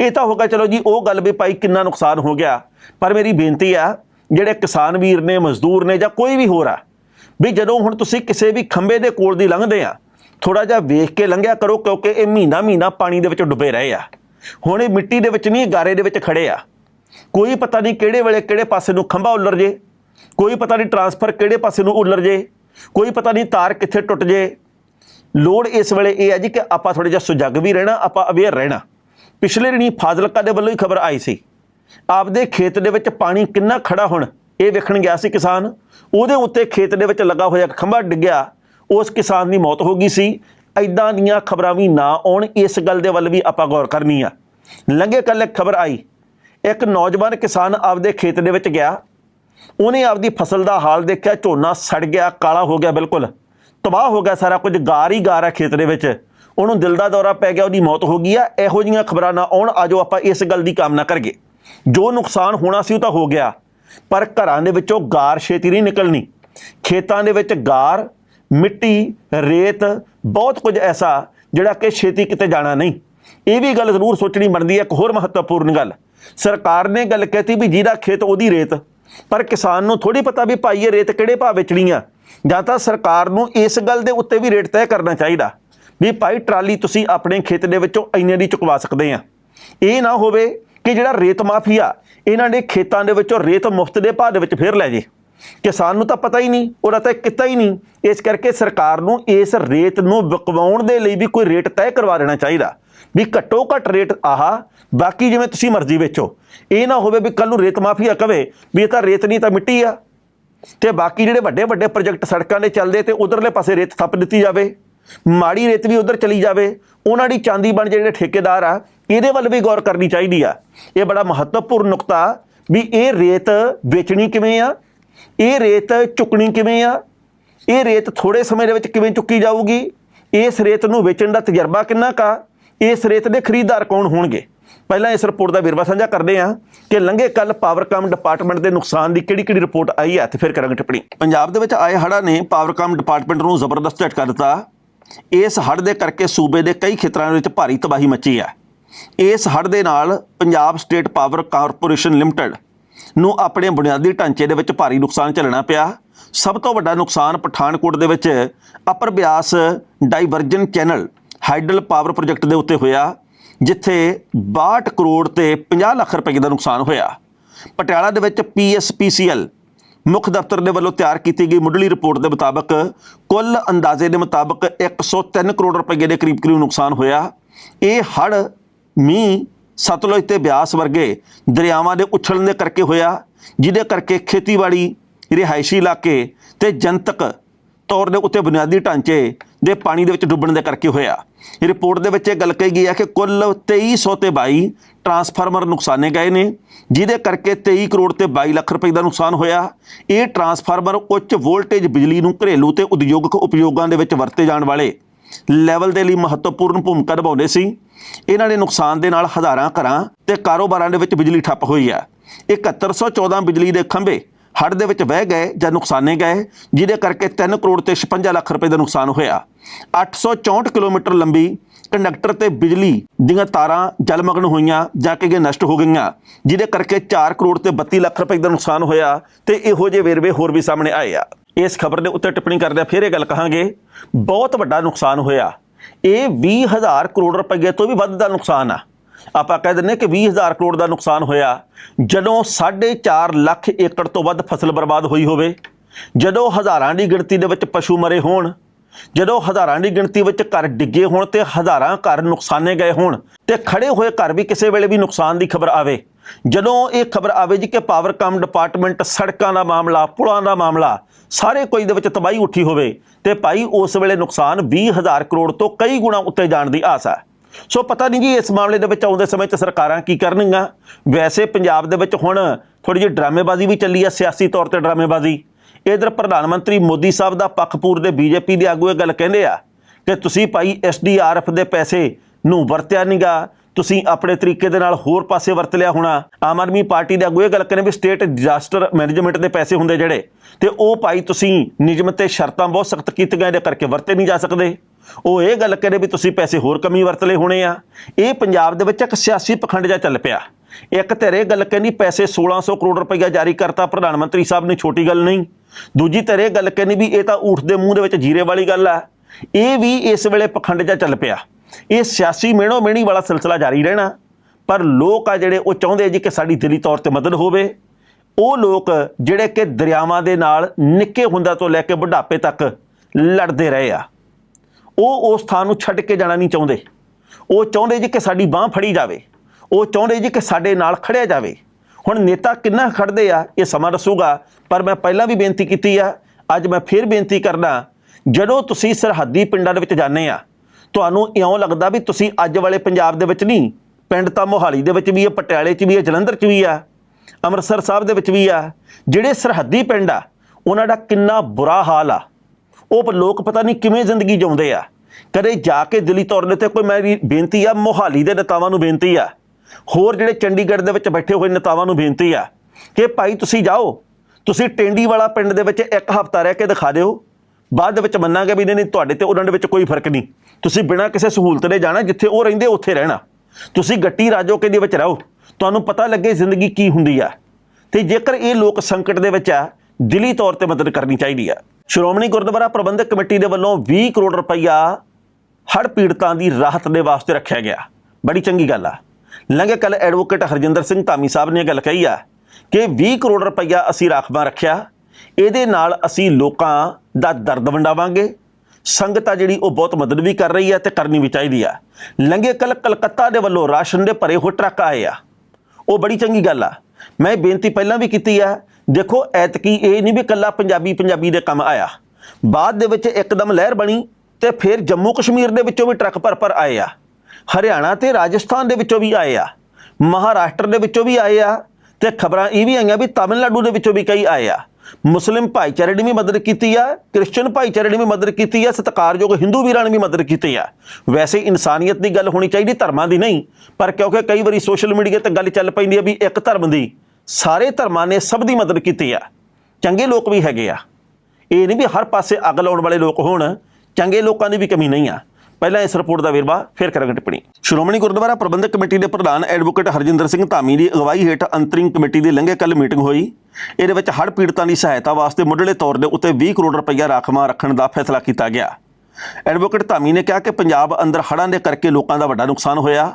ਇਹ ਤਾਂ ਹੋਗਾ ਚਲੋ ਜੀ, ਉਹ ਗੱਲ ਵੀ ਭਾਈ ਕਿੰਨਾ ਨੁਕਸਾਨ ਹੋ ਗਿਆ। ਪਰ ਮੇਰੀ ਬੇਨਤੀ ਆ, ਜਿਹੜੇ ਕਿਸਾਨ ਵੀਰ ਨੇ, ਮਜ਼ਦੂਰ ਨੇ ਜਾਂ ਕੋਈ ਵੀ ਹੋਰ ਆ, ਵੀ ਜਦੋਂ ਹੁਣ ਤੁਸੀਂ ਕਿਸੇ ਵੀ ਖੰਬੇ ਦੇ ਕੋਲ ਦੀ ਲੰਘਦੇ ਆ ਥੋੜਾ ਜਿਹਾ ਵੇਖ ਕੇ ਲੰਘਿਆ ਕਰੋ ਕਿਉਂਕਿ ਇਹ ਮਹੀਨਾ ਮਹੀਨਾ ਪਾਣੀ ਦੇ ਵਿੱਚ ਡੁੱਬੇ ਰਹੇ ਆ। ਹੁਣ ਇਹ ਮਿੱਟੀ ਦੇ ਵਿੱਚ ਨਹੀਂ ਗਾਰੇ ਦੇ ਵਿੱਚ ਖੜੇ ਆ। ਕੋਈ ਪਤਾ ਨਹੀਂ ਕਿਹੜੇ ਵੇਲੇ ਕਿਹੜੇ ਪਾਸੇ ਨੂੰ ਖੰਭਾ ਉੱਲਰ ਜੇ। ਕੋਈ ਪਤਾ ਨਹੀਂ ਟਰਾਂਸਫਰ ਕਿਹੜੇ ਪਾਸੇ ਨੂੰ ਉੱਲਰ ਜੇ। ਕੋਈ ਪਤਾ ਨਹੀਂ ਤਾਰ ਕਿੱਥੇ ਟੁੱਟ ਜੇ। ਲੋੜ ਇਸ ਵੇਲੇ ਇਹ ਹੈ ਜੀ ਕਿ ਆਪਾਂ ਥੋੜਾ ਜਿਹਾ ਸੁਜੱਗ ਵੀ ਰਹਿਣਾ, ਆਪਾਂ ਅਵੇਅਰ ਰਹਿਣਾ। ਪਿਛਲੇ ਦਿਨੀ ਫਾਜ਼ਿਲਕਾ ਦੇ ਵੱਲੋਂ ਹੀ ਖਬਰ ਆਈ ਸੀ। ਆਪਦੇ ਖੇਤ ਦੇ ਵਿੱਚ ਪਾਣੀ ਕਿੰਨਾ ਖੜਾ ਹੁਣ, ਇਹ ਵੇਖਣ ਗਿਆ ਸੀ ਕਿਸਾਨ। ਉਹਦੇ ਉੱਤੇ ਖੇਤ ਦੇ ਵਿੱਚ ਲੱਗਾ ਹੋਇਆ ਖੰਭਾ ਡਿੱਗਿਆ। ਉਸ ਕਿਸਾਨ ਦੀ ਮੌਤ ਹੋ ਗਈ ਸੀ। ਐਦਾਂ ਦੀਆਂ ਖਬਰਾਂ ਵੀ ਨਾ ਆਉਣ, ਇਸ ਗੱਲ ਦੇ ਵੱਲ ਵੀ ਆਪਾਂ ਗੌਰ ਕਰਨੀ ਆ। ਲੰਘੇ ਕੱਲ ਇੱਕ ਖਬਰ ਆਈ। ਇੱਕ ਨੌਜਵਾਨ ਕਿਸਾਨ ਆਪਦੇ ਖੇਤ ਦੇ ਵਿੱਚ ਗਿਆ। ਉਹਨੇ ਆਪਦੀ ਫਸਲ ਦਾ ਹਾਲ ਦੇਖਿਆ। ਝੋਨਾ ਸੜ ਗਿਆ, ਕਾਲਾ ਹੋ ਗਿਆ ਬਿਲਕੁਲ। ਤਬਾਹ ਹੋ ਗਿਆ ਸਾਰਾ ਕੁਝ, ਗਾਰ ਹੀ ਗਾਰ ਹੈ ਖੇਤ ਦੇ ਵਿੱਚ। ਉਹਨੂੰ ਦਿਲ ਦਾ ਦੌਰਾ ਪੈ ਗਿਆ, ਉਹਦੀ ਮੌਤ ਹੋ ਗਈ ਆ। ਇਹੋ ਜੀਆਂ ਖਬਰਾਂ ਨਾ ਆਉਣ, ਆਜੋ ਆਪਾਂ ਇਸ ਗੱਲ ਦੀ ਕਾਮਨਾ ਕਰੀਏ। ਜੋ ਨੁਕਸਾਨ ਹੋਣਾ ਸੀ ਉਹ ਤਾਂ ਹੋ ਗਿਆ। ਪਰ ਘਰਾਂ ਦੇ ਵਿੱਚੋਂ ਗਾਰ ਛੇਤੀ ਨਹੀਂ ਨਿਕਲਣੀ। ਖੇਤਾਂ ਦੇ ਵਿੱਚ ਗਾਰ ਮਿੱਟੀ, ਰੇਤ, ਬਹੁਤ ਕੁਝ ਐਸਾ ਜਿਹੜਾ ਕਿ ਛੇਤੀ ਕਿਤੇ ਜਾਣਾ ਨਹੀਂ। ਇਹ ਵੀ ਗੱਲ ਜ਼ਰੂਰ ਸੋਚਣੀ ਬਣਦੀ ਹੈ, ਇੱਕ ਹੋਰ ਮਹੱਤਵਪੂਰਨ ਗੱਲ। ਸਰਕਾਰ ਨੇ ਗੱਲ ਕਹਿਤੀ ਵੀ ਜਿਹਦਾ ਖੇਤ ਉਹਦੀ ਰੇਤ, ਪਰ ਕਿਸਾਨ ਨੂੰ ਥੋੜੀ ਪਤਾ ਵੀ ਭਾਈ ਇਹ ਰੇਤ ਕਿਹੜੇ ਭਾਅ ਵੇਚਣੀ ਆ। ਜਾਂ ਤਾਂ ਸਰਕਾਰ ਨੂੰ ਇਸ ਗੱਲ ਦੇ ਉੱਤੇ ਵੀ ਰੇਟ ਤੈਅ ਕਰਨਾ ਚਾਹੀਦਾ ਵੀ ਭਾਈ ਟਰਾਲੀ ਤੁਸੀਂ ਆਪਣੇ ਖੇਤ ਦੇ ਵਿੱਚੋਂ ਇੰਨੇ ਦੀ ਚੁਕਵਾ ਸਕਦੇ ਆ। ਇਹ ਨਾ ਹੋਵੇ ਕਿ ਜਿਹੜਾ ਰੇਤ ਮਾਫੀਆ, ਇਹਨਾਂ ਦੇ ਖੇਤਾਂ ਦੇ ਵਿੱਚੋਂ ਰੇਤ ਮੁਫਤ ਦੇ ਭਾਅ ਦੇ ਵਿੱਚ ਫੇਰ ਲੈ ਜੇ। ਕਿਸਾਨ ਨੂੰ ਤਾਂ ਪਤਾ ਹੀ ਨਹੀਂ, ਉਹਦਾ ਤਾਂ ਕੀਤਾ ਹੀ ਨਹੀਂ। ਇਸ ਕਰਕੇ ਸਰਕਾਰ ਨੂੰ ਇਸ ਰੇਤ ਨੂੰ ਵਿਕਵਾਉਣ ਦੇ ਲਈ ਵੀ ਕੋਈ ਰੇਟ ਤੈਅ ਕਰਵਾ ਦੇਣਾ ਚਾਹੀਦਾ। ਵੀ ਘੱਟੋ ਘੱਟ ਰੇਟ ਆਹਾ, ਬਾਕੀ ਜਿਵੇਂ ਤੁਸੀਂ ਮਰਜ਼ੀ ਵੇਚੋ। ਇਹ ਨਾ ਹੋਵੇ ਵੀ ਕੱਲ ਨੂੰ ਰੇਤ ਮਾਫੀਆ ਕਵੇ, ਵੀ ਇਹ ਤਾਂ ਰੇਤ ਨਹੀਂ ਤਾਂ ਮਿੱਟੀ ਆ। ਤੇ ਬਾਕੀ ਜਿਹੜੇ ਵੱਡੇ ਵੱਡੇ ਪ੍ਰੋਜੈਕਟ ਸੜਕਾਂ ਦੇ ਚੱਲਦੇ ਤੇ ਉਧਰਲੇ ਪਾਸੇ ਰੇਤ ਥੱਪ ਦਿੱਤੀ ਜਾਵੇ, ਮਾੜੀ ਰੇਤ ਵੀ ਉਧਰ ਚਲੀ ਜਾਵੇ, ਉਹਨਾਂ ਦੀ ਚਾਂਦੀ ਬਣ ਜਿਹੜੇ ਠੇਕੇਦਾਰ ਆ, ਇਹਦੇ ਵੱਲ ਵੀ ਗੌਰ ਕਰਨੀ ਚਾਹੀਦੀ ਆ। ਇਹ ਬੜਾ ਮਹੱਤਵਪੂਰਨ ਨੁਕਤਾ ਵੀ ਇਹ ਰੇਤ ਵੇਚਣੀ ਕਿਵੇਂ ਆ ਇਹ ਰੇਤ ਚੁੱਕਣੀ ਕਿਵੇਂ ਆ? ਇਹ ਰੇਤ ਥੋੜੇ ਸਮੇਂ ਦੇ ਵਿੱਚ ਕਿਵੇਂ ਚੁੱਕੀ ਜਾਊਗੀ? ਇਸ ਰੇਤ ਨੂੰ ਵੇਚਣ ਦਾ ਤਜਰਬਾ ਕਿੰਨਾ ਕਾ ਇਸ ਰੇਤ ਦੇ ਖਰੀਦਦਾਰ ਕੌਣ ਹੋਣਗੇ? ਪਹਿਲਾਂ ਇਸ ਰਿਪੋਰਟ ਦਾ ਵੇਰਵਾ ਸਾਂਝਾ ਕਰਦੇ ਹਾਂ ਕਿ ਲੰਘੇ ਕੱਲ ਪਾਵਰਕਾਮ ਡਿਪਾਰਟਮੈਂਟ ਦੇ ਨੁਕਸਾਨ ਦੀ ਕਿਹੜੀ ਕਿਹੜੀ ਰਿਪੋਰਟ ਆਈ ਹੈ ਤੇ ਫਿਰ ਕਰਾਂਗੇ ਟਿੱਪਣੀ। ਪੰਜਾਬ ਦੇ ਵਿੱਚ ਆਏ ਹੜ੍ਹਾਂ ਨੇ ਪਾਵਰਕਾਮ ਡਿਪਾਰਟਮੈਂਟ ਨੂੰ ਜ਼ਬਰਦਸਤ ਝਟਕਾ ਦਿੱਤਾ। ਇਸ ਹੜ੍ਹ ਦੇ ਕਰਕੇ ਸੂਬੇ ਦੇ ਕਈ ਖੇਤਰਾਂ ਵਿੱਚ ਭਾਰੀ ਤਬਾਹੀ ਮੱਚੀ ਹੈ। ਇਸ ਹੜ੍ਹ ਦੇ ਨਾਲ Punjab state power corporation limited ਨੂੰ ਆਪਣੇ ਬੁਨਿਆਦੀ ਢਾਂਚੇ ਦੇ ਵਿੱਚ ਭਾਰੀ ਨੁਕਸਾਨ ਝੱਲਣਾ ਪਿਆ। ਸਭ ਤੋਂ ਵੱਡਾ ਨੁਕਸਾਨ ਪਠਾਨਕੋਟ ਦੇ ਵਿੱਚ upper Beas diversion channel hydel power project ਦੇ ਉੱਤੇ ਹੋਇਆ, ਜਿੱਥੇ 62 ਕਰੋੜ ਤੇ 50 ਲੱਖ ਰੁਪਏ ਦਾ ਨੁਕਸਾਨ ਹੋਇਆ। ਪਟਿਆਲਾ ਦੇ ਵਿੱਚ ਪੀਐਸਪੀਸੀਐਲ ਮੁੱਖ ਦਫ਼ਤਰ ਦੇ ਵੱਲੋਂ ਤਿਆਰ ਕੀਤੀ ਗਈ ਮੁੱਢਲੀ ਰਿਪੋਰਟ ਦੇ ਮੁਤਾਬਕ ਕੁੱਲ ਅੰਦਾਜ਼ੇ ਦੇ ਮੁਤਾਬਕ 103 ਕਰੋੜ ਰੁਪਏ ਦੇ ਕਰੀਬ ਕਰੀਬ ਨੁਕਸਾਨ ਹੋਇਆ। ਇਹ ਹੜ ਮੀਂਹ ਸਤਲੁਜ ਤੇ ਬਿਆਸ ਵਰਗੇ ਦਰਿਆਵਾਂ ਦੇ ਉਛਲਣ ਦੇ ਕਰਕੇ ਹੋਇਆ, ਜਿਹਦੇ ਕਰਕੇ ਖੇਤੀਬਾੜੀ, ਰਿਹਾਇਸ਼ੀ ਇਲਾਕੇ ਤੇ ਜਨਤਕ ਤੌਰ ਦੇ ਉੱਤੇ ਬੁਨਿਆਦੀ ਢਾਂਚੇ ਦੇ ਪਾਣੀ ਦੇ ਵਿੱਚ ਡੁੱਬਣ ਦੇ ਕਰਕੇ ਹੋਇਆ। ਰਿਪੋਰਟ ਦੇ ਵਿੱਚ ਇਹ ਗੱਲ ਕਹੀ ਗਈ ਹੈ ਕਿ ਕੁੱਲ 2300 ਤੇ 22 ਟਰਾਂਸਫਾਰਮਰ ਨੁਕਸਾਨੇ ਗਏ ਨੇ, ਜਿਹਦੇ ਕਰਕੇ 23 ਕਰੋੜ ਤੇ 22 ਲੱਖ ਰੁਪਏ ਦਾ ਨੁਕਸਾਨ ਹੋਇਆ। ਇਹ ਟਰਾਂਸਫਾਰਮਰ ਉੱਚ ਵੋਲਟੇਜ ਬਿਜਲੀ ਨੂੰ ਘਰੇਲੂ ਤੇ ਉਦਯੋਗਿਕ ਉਪਯੋਗਾਂ ਦੇ ਵਿੱਚ ਵਰਤੇ ਜਾਣ ਵਾਲੇ ਲੈਵਲ ਦੇ ਲਈ ਮਹੱਤਵਪੂਰਨ ਭੂਮਿਕਾ ਨਿਭਾਉਂਦੇ ਸੀ। ਇਹਨਾਂ ਦੇ ਨੁਕਸਾਨ ਦੇ ਨਾਲ ਹਜ਼ਾਰਾਂ ਘਰਾਂ ਤੇ ਕਾਰੋਬਾਰਾਂ ਦੇ ਵਿੱਚ ਬਿਜਲੀ ਠੱਪ ਹੋਈ ਹੈ। 7114 ਬਿਜਲੀ ਦੇ ਖੰਭੇ ਹੜ੍ਹ ਦੇ ਵਿੱਚ ਵਹਿ ਗਏ ਜਾਂ ਨੁਕਸਾਨੇ ਗਏ, ਜਿਹਦੇ ਕਰਕੇ 3 ਕਰੋੜ ਤੇ 56 ਲੱਖ ਰੁਪਏ ਦਾ ਨੁਕਸਾਨ ਹੋਇਆ। 864 ਕਿਲੋਮੀਟਰ ਲੰਬੀ ਕੰਡਕਟਰ ਤੇ ਬਿਜਲੀ ਦੀਆਂ ਤਾਰਾਂ ਜਲਮਗਨ ਹੋਈਆਂ ਜਾਂ ਕਿ ਕੇ ਨਸ਼ਟ ਹੋ ਗਈਆਂ, ਜਿਹਦੇ ਕਰਕੇ 4 ਕਰੋੜ ਤੇ 32 ਲੱਖ ਰੁਪਏ ਦਾ ਨੁਕਸਾਨ ਹੋਇਆ ਤੇ ਇਹੋ ਜਿਹੇ ਵੇਰਵੇ ਹੋਰ ਵੀ ਸਾਹਮਣੇ ਆਏ ਆ। ਇਸ ਖਬਰ ਦੇ ਉੱਤੇ ਟਿੱਪਣੀ ਕਰਦਿਆਂ ਫਿਰ ਇਹ ਗੱਲ ਕਹਾਂਗੇ, ਬਹੁਤ ਵੱਡਾ ਨੁਕਸਾਨ ਹੋਇਆ। ਇਹ 20000 ਕਰੋੜ ਰੁਪਏ ਤੋਂ ਵੀ ਵੱਧ ਦਾ ਨੁਕਸਾਨ ਆ। ਆਪਾਂ ਕਹਿ ਦਿੰਨੇ ਕਿ 20000 ਕਰੋੜ ਦਾ ਨੁਕਸਾਨ ਹੋਇਆ। ਜਦੋਂ 4.5 ਲੱਖ ਏਕੜ ਤੋਂ ਵੱਧ ਫਸਲ ਬਰਬਾਦ ਹੋਈ ਹੋਵੇ, ਜਦੋਂ ਹਜ਼ਾਰਾਂ ਦੀ ਗਿਣਤੀ ਦੇ ਵਿੱਚ ਪਸ਼ੂ ਮਰੇ ਹੋਣ, ਜਦੋਂ ਹਜ਼ਾਰਾਂ ਦੀ ਗਿਣਤੀ ਵਿੱਚ ਘਰ ਡਿੱਗੇ ਹੋਣ ਤੇ ਹਜ਼ਾਰਾਂ ਘਰ ਨੁਕਸਾਨੇ ਗਏ ਹੋਣ ਤੇ ਖੜੇ ਹੋਏ ਘਰ ਵੀ ਕਿਸੇ ਵੇਲੇ ਵੀ ਨੁਕਸਾਨ ਦੀ ਖਬਰ ਆਵੇ। ਜਦੋਂ ਇਹ ਖਬਰ ਆਵੇ ਜੀ ਕਿ ਪਾਵਰਕਾਮ ਡਿਪਾਰਟਮੈਂਟ ਸੜਕਾਂ ਦਾ ਮਾਮਲਾ, ਪੁਲਾਂ ਦਾ ਮਾਮਲਾ ਸਾਰੇ ਕੋਈ ਦੇ ਵਿੱਚ ਤਬਾਹੀ ਉੱਠੀ ਹੋਵੇ ਤੇ ਭਾਈ ਉਸ ਵੇਲੇ ਨੁਕਸਾਨ 20000 ਕਰੋੜ ਤੋਂ ਕਈ ਗੁਣਾ ਉੱਤੇ ਜਾਣ ਦੀ ਆਸ ਹੈ। ਸੋ ਪਤਾ ਨਹੀਂ ਜੀ, ਇਸ ਮਾਮਲੇ ਦੇ ਵਿੱਚ ਆਉਂਦੇ ਸਮੇਂ 'ਚ ਸਰਕਾਰਾਂ ਕੀ ਕਰਨਗੀਆਂ? ਵੈਸੇ ਪੰਜਾਬ ਦੇ ਵਿੱਚ ਹੁਣ ਥੋੜੀ ਜਿਹੀ ਡਰਾਮੇਬਾਜ਼ੀ ਵੀ ਚੱਲੀ ਆ ਸਿਆਸੀ ਤੌਰ ਤੇ ਡਰਾਮੇਬਾਜ਼ੀ। ਇਧਰ ਪ੍ਰਧਾਨ ਮੰਤਰੀ ਮੋਦੀ ਸਾਹਿਬ ਦਾ ਪੱਖਪੂਰ ਦੇ ਬੀਜੇਪੀ ਦੇ ਆਗੂ ਇਹ ਗੱਲ ਕਹਿੰਦੇ ਆ ਕਿ ਤੁਸੀਂ ਭਾਈ ਐਸਡੀਆਰਐਫ ਦੇ ਪੈਸੇ ਨੂੰ ਵਰਤਿਆ ਨਹੀਂਗਾ ਤੁਸੀਂ ਆਪਣੇ ਤਰੀਕੇ ਦੇ ਨਾਲ ਹੋਰ ਪਾਸੇ ਵਰਤ ਲਿਆ ਹੋਣਾ। ਆਮ ਆਦਮੀ ਪਾਰਟੀ ਦੇ ਆਗੂ ਇਹ ਗੱਲ ਕਹਿੰਦੇ ਵੀ ਸਟੇਟ ਡਿਜ਼ਾਸਟਰ ਮੈਨੇਜਮੈਂਟ ਦੇ ਪੈਸੇ ਹੁੰਦੇ ਜਿਹੜੇ, ਤੇ ਉਹ ਭਾਈ ਤੁਸੀਂ ਨਿਯਮ ਤੇ ਸ਼ਰਤਾਂ ਬਹੁਤ ਸਖਤ ਕੀਤੀਆਂ ਇਹਦੇ ਕਰਕੇ ਵਰਤੇ ਨਹੀਂ ਜਾ ਸਕਦੇ। ਉਹ ਇਹ ਗੱਲ ਕਹਿੰਦੇ ਵੀ ਤੁਸੀਂ ਪੈਸੇ ਹੋਰ ਕਮੀ ਵਰਤ ਲਏ ਹੋਣੇ ਆ। ਇਹ ਪੰਜਾਬ ਦੇ ਵਿੱਚ ਇੱਕ ਸਿਆਸੀ ਪਖੰਡ ਜਿਹਾ ਚੱਲ ਪਿਆ। ਇੱਕ ਧਿਰ ਇਹ ਗੱਲ ਕਹਿੰਦੀ ਪੈਸੇ 1600 ਕਰੋੜ ਰੁਪਈਆ ਜਾਰੀ ਕਰਤਾ, ਪ੍ਰਧਾਨ ਮੰਤਰੀ ਸਾਹਿਬ ਨੇ, ਛੋਟੀ ਗੱਲ ਨਹੀਂ। ਦੂਜੀ ਧਿਰ ਇਹ ਗੱਲ ਕਹਿੰਦੀ ਵੀ ਇਹ ਤਾਂ ਊਠ ਦੇ ਮੂੰਹ ਦੇ ਵਿੱਚ ਜੀਰੇ ਵਾਲੀ ਗੱਲ ਆ। ਇਹ ਵੀ ਇਸ ਵੇਲੇ ਪਖੰਡ ਜਿਹਾ ਚੱਲ ਪਿਆ। ਇਹ ਸਿਆਸੀ ਮਿਹਣੋ ਮਿਹਣੀ ਵਾਲਾ ਸਿਲਸਿਲਾ ਜਾਰੀ ਰਹਿਣਾ। ਪਰ ਲੋਕ ਆ ਜਿਹੜੇ, ਉਹ ਚਾਹੁੰਦੇ ਜੀ ਕਿ ਸਾਡੀ ਦਿਲੀ ਤੌਰ ਤੇ ਮਦਦ ਹੋਵੇ। ਉਹ ਲੋਕ ਜਿਹੜੇ ਕਿ ਦਰਿਆਵਾਂ ਦੇ ਨਾਲ ਨਿੱਕੇ ਹੁੰਦਾ ਤੋਂ ਲੈ ਕੇ ਬੁਢਾਪੇ ਤੱਕ ਲੜਦੇ ਰਹੇ ਆ। ਉਹ ਉਸ ਥਾਂ ਨੂੰ ਛੱਡ ਕੇ ਜਾਣਾ ਨਹੀਂ ਚਾਹੁੰਦੇ। ਉਹ ਚਾਹੁੰਦੇ ਜੀ ਕਿ ਸਾਡੀ ਬਾਹ ਫੜੀ ਜਾਵੇ। ਉਹ ਚਾਹੁੰਦੇ ਜੀ ਕਿ ਸਾਡੇ ਨਾਲ ਖੜਿਆ ਜਾਵੇ। ਹੁਣ ਨੇਤਾ ਕਿੰਨਾ ਖੜਦੇ ਆ, ਇਹ ਸਮਾਂ ਦੱਸੂਗਾ। ਪਰ ਮੈਂ ਪਹਿਲਾਂ ਵੀ ਬੇਨਤੀ ਕੀਤੀ ਆ। ਅੱਜ ਮੈਂ ਫੇਰ ਬੇਨਤੀ ਕਰਦਾ, ਜਦੋਂ ਤੁਸੀਂ ਸਰਹੱਦੀ ਪਿੰਡਾਂ ਦੇ ਵਿੱਚ ਜਾਂਦੇ ਆ ਤੁਹਾਨੂੰ ਇਉਂ ਲੱਗਦਾ ਵੀ ਤੁਸੀਂ ਅੱਜ ਵਾਲੇ ਪੰਜਾਬ ਦੇ ਵਿੱਚ ਨਹੀਂ, ਪਿੰਡ ਤਾਂ ਮੋਹਾਲੀ ਦੇ ਵਿੱਚ ਵੀ ਹੈ, ਪਟਿਆਲੇ 'ਚ ਵੀ ਹੈ, ਜਲੰਧਰ 'ਚ ਵੀ ਆ ਅੰਮ੍ਰਿਤਸਰ ਸਾਹਿਬ ਦੇ ਵਿੱਚ ਵੀ ਆ ਜਿਹੜੇ ਸਰਹੱਦੀ ਪਿੰਡ ਆ, ਉਹਨਾਂ ਦਾ ਕਿੰਨਾ ਬੁਰਾ ਹਾਲ ਆ। ਉਹ ਲੋਕ ਪਤਾ ਨਹੀਂ ਕਿਵੇਂ ਜ਼ਿੰਦਗੀ ਜਿਉਂਦੇ ਆ। ਕਦੇ ਜਾ ਕੇ ਦਿੱਲੀ ਤੌਰ ਦੇ ਤੇ ਕੋਈ ਮੇਰੀ ਬੇਨਤੀ ਆ, ਮੋਹਾਲੀ ਦੇ ਨੇਤਾਵਾਂ ਨੂੰ ਬੇਨਤੀ ਆ। ਹੋਰ ਜਿਹੜੇ ਚੰਡੀਗੜ੍ਹ ਦੇ ਵਿੱਚ ਬੈਠੇ ਹੋਏ ਨੇਤਾਵਾਂ ਨੂੰ ਬੇਨਤੀ ਆ ਕਿ ਭਾਈ ਤੁਸੀਂ ਜਾਓ, ਤੁਸੀਂ ਟੈਂਡੀ ਵਾਲਾ ਪਿੰਡ ਦੇ ਵਿੱਚ ਇੱਕ ਹਫ਼ਤਾ ਰਹਿ ਕੇ ਦਿਖਾ ਦਿਓ। ਬਾਅਦ ਦੇ ਵਿੱਚ ਮੰਨਾਂਗੇ ਵੀ ਨਹੀਂ ਨਹੀਂ, ਤੁਹਾਡੇ ਤੇ ਉਹਨਾਂ ਦੇ ਵਿੱਚ ਕੋਈ ਫ਼ਰਕ ਨਹੀਂ। ਤੁਸੀਂ ਬਿਨਾਂ ਕਿਸੇ ਸਹੂਲਤ ਦੇ ਜਾਣਾ ਜਿੱਥੇ ਉਹ ਰਹਿੰਦੇ, ਉੱਥੇ ਰਹਿਣਾ। ਤੁਸੀਂ ਗੱਟੀ ਰਾਜੋ ਰਾਜੋਕੇ ਦੇ ਵਿੱਚ ਰਹੋ। ਤੁਹਾਨੂੰ ਪਤਾ ਲੱਗੇ ਜ਼ਿੰਦਗੀ ਕੀ ਹੁੰਦੀ ਆ। ਤੇ ਜੇਕਰ ਇਹ ਲੋਕ ਸੰਕਟ ਦੇ ਵਿੱਚ ਆ, ਦਿਲੀ ਤੌਰ ਤੇ ਮਦਦ ਕਰਨੀ ਚਾਹੀਦੀ ਆ। ਸ਼੍ਰੋਮਣੀ ਗੁਰਦੁਆਰਾ ਪ੍ਰਬੰਧਕ ਕਮੇਟੀ ਦੇ ਵੱਲੋਂ 20 ਕਰੋੜ ਰੁਪਈਆ ਹੜ੍ਹ ਪੀੜਤਾਂ ਦੀ ਰਾਹਤ ਦੇ ਵਾਸਤੇ ਰੱਖਿਆ ਗਿਆ। ਬੜੀ ਚੰਗੀ ਗੱਲ ਆ। ਲੰਘੇ ਕੱਲ ਐਡਵੋਕੇਟ ਹਰਜਿੰਦਰ ਸਿੰਘ ਧਾਮੀ ਸਾਹਿਬ ਨੇ ਇਹ ਗੱਲ ਕਹੀ ਆ ਕਿ 20 ਕਰੋੜ ਰੁਪਈਆ ਅਸੀਂ ਰਾਖਵਾਂ ਰੱਖਿਆ। ਇਹਦੇ ਨਾਲ ਅਸੀਂ ਲੋਕਾਂ ਦਾ ਦਰਦ ਵੰਡਾਵਾਂਗੇ। ਸੰਗਤ ਆ ਜਿਹੜੀ ਉਹ ਬਹੁਤ ਮਦਦ ਵੀ ਕਰ ਰਹੀ ਹੈ ਤੇ ਕਰਨੀ ਵੀ ਚਾਹੀਦੀ ਆ। ਲੰਘੇ ਕੱਲ ਕਲਕੱਤਾ ਦੇ ਵੱਲੋਂ ਰਾਸ਼ਨ ਦੇ ਭਰੇ ਹੋਏ ਟਰੱਕ ਆਏ ਆ। ਉਹ ਬੜੀ ਚੰਗੀ ਗੱਲ ਆ। ਮੈਂ ਬੇਨਤੀ ਪਹਿਲਾਂ ਵੀ ਕੀਤੀ ਆ, ਦੇਖੋ ਐਤਕੀ ਇਹ ਨਹੀਂ ਵੀ ਕੱਲਾ ਪੰਜਾਬੀ ਪੰਜਾਬੀ ਦੇ ਕੰਮ ਆਇਆ। ਬਾਅਦ ਦੇ ਵਿੱਚ ਇੱਕਦਮ ਲਹਿਰ ਬਣੀ ਤੇ ਫਿਰ ਜੰਮੂ ਕਸ਼ਮੀਰ ਦੇ ਵਿੱਚੋਂ ਵੀ ਟਰੱਕ ਭਰ ਭਰ ਆਏ ਆ। ਹਰਿਆਣਾ ਤੇ ਰਾਜਸਥਾਨ ਦੇ ਵਿੱਚੋਂ ਵੀ ਆਏ ਆ। ਮਹਾਰਾਸ਼ਟਰ ਦੇ ਵਿੱਚੋਂ ਵੀ ਆਏ ਆ ਤੇ ਖਬਰਾਂ ਇਹ ਵੀ ਆਈਆਂ ਵੀ ਤਾਮਿਲਨਾਡੂ ਦੇ ਵਿੱਚੋਂ ਵੀ ਕਈ ਆਏ ਆ। ਮੁਸਲਿਮ ਭਾਈਚਾਰੇ ਨੇ ਵੀ ਮਦਦ ਕੀਤੀ ਆ ਕ੍ਰਿਸਚੀਅਨ ਭਾਈਚਾਰੇ ਨੇ ਵੀ ਮਦਦ ਕੀਤੀ ਆ, ਸਤਿਕਾਰਯੋਗ ਹਿੰਦੂ ਵੀਰਾਂ ਨੇ ਵੀ ਮਦਦ ਕੀਤੀ ਆ। ਵੈਸੇ ਇਨਸਾਨੀਅਤ ਦੀ ਗੱਲ ਹੋਣੀ ਚਾਹੀਦੀ, ਧਰਮਾਂ ਦੀ ਨਹੀਂ, ਪਰ ਕਿਉਂਕਿ ਕਈ ਵਾਰੀ ਸੋਸ਼ਲ ਮੀਡੀਆ ਤੇ ਗੱਲ ਚੱਲ ਪੈਂਦੀ ਆ ਵੀ ਇੱਕ ਧਰਮ ਦੀ, ਸਾਰੇ ਧਰਮਾਂ ਨੇ ਸਭ ਦੀ ਮਦਦ ਕੀਤੀ ਆ। ਚੰਗੇ ਲੋਕ ਵੀ ਹੈਗੇ ਆ। ਇਹ ਨਹੀਂ ਵੀ ਹਰ ਪਾਸੇ ਅੱਗ ਲਾਉਣ ਵਾਲੇ ਲੋਕ ਹੋਣ, ਚੰਗੇ ਲੋਕਾਂ ਦੀ ਵੀ ਕਮੀ ਨਹੀਂ ਆ। ਪਹਿਲਾਂ ਇਸ ਰਿਪੋਰਟ ਦਾ ਵੇਰਵਾ ਫਿਰ ਕਰਾਂਗੇ ਟਿੱਪਣੀ। ਸ਼੍ਰੋਮਣੀ ਗੁਰਦੁਆਰਾ ਪ੍ਰਬੰਧਕ ਕਮੇਟੀ ਦੇ ਪ੍ਰਧਾਨ ਐਡਵੋਕੇਟ ਹਰਜਿੰਦਰ ਸਿੰਘ ਧਾਮੀ ਦੀ ਅਗਵਾਈ ਹੇਠ ਅੰਤਰਿੰਗ ਕਮੇਟੀ ਦੀ ਲੰਘੇ ਕੱਲ ਮੀਟਿੰਗ ਹੋਈ। ਇਹਦੇ ਵਿੱਚ ਹੜ੍ਹ ਪੀੜਤਾਂ ਦੀ ਸਹਾਇਤਾ ਵਾਸਤੇ ਮੁੱਢਲੇ ਤੌਰ ਦੇ ਉੱਤੇ 20 ਕਰੋੜ ਰੁਪਈਆ ਰਾਖਵਾਂ ਰੱਖਣ ਦਾ ਫੈਸਲਾ ਕੀਤਾ ਗਿਆ। ਐਡਵੋਕੇਟ ਧਾਮੀ ਨੇ ਕਿਹਾ ਕਿ ਪੰਜਾਬ ਅੰਦਰ ਹੜ੍ਹਾਂ ਦੇ ਕਰਕੇ ਲੋਕਾਂ ਦਾ ਵੱਡਾ ਨੁਕਸਾਨ ਹੋਇਆ।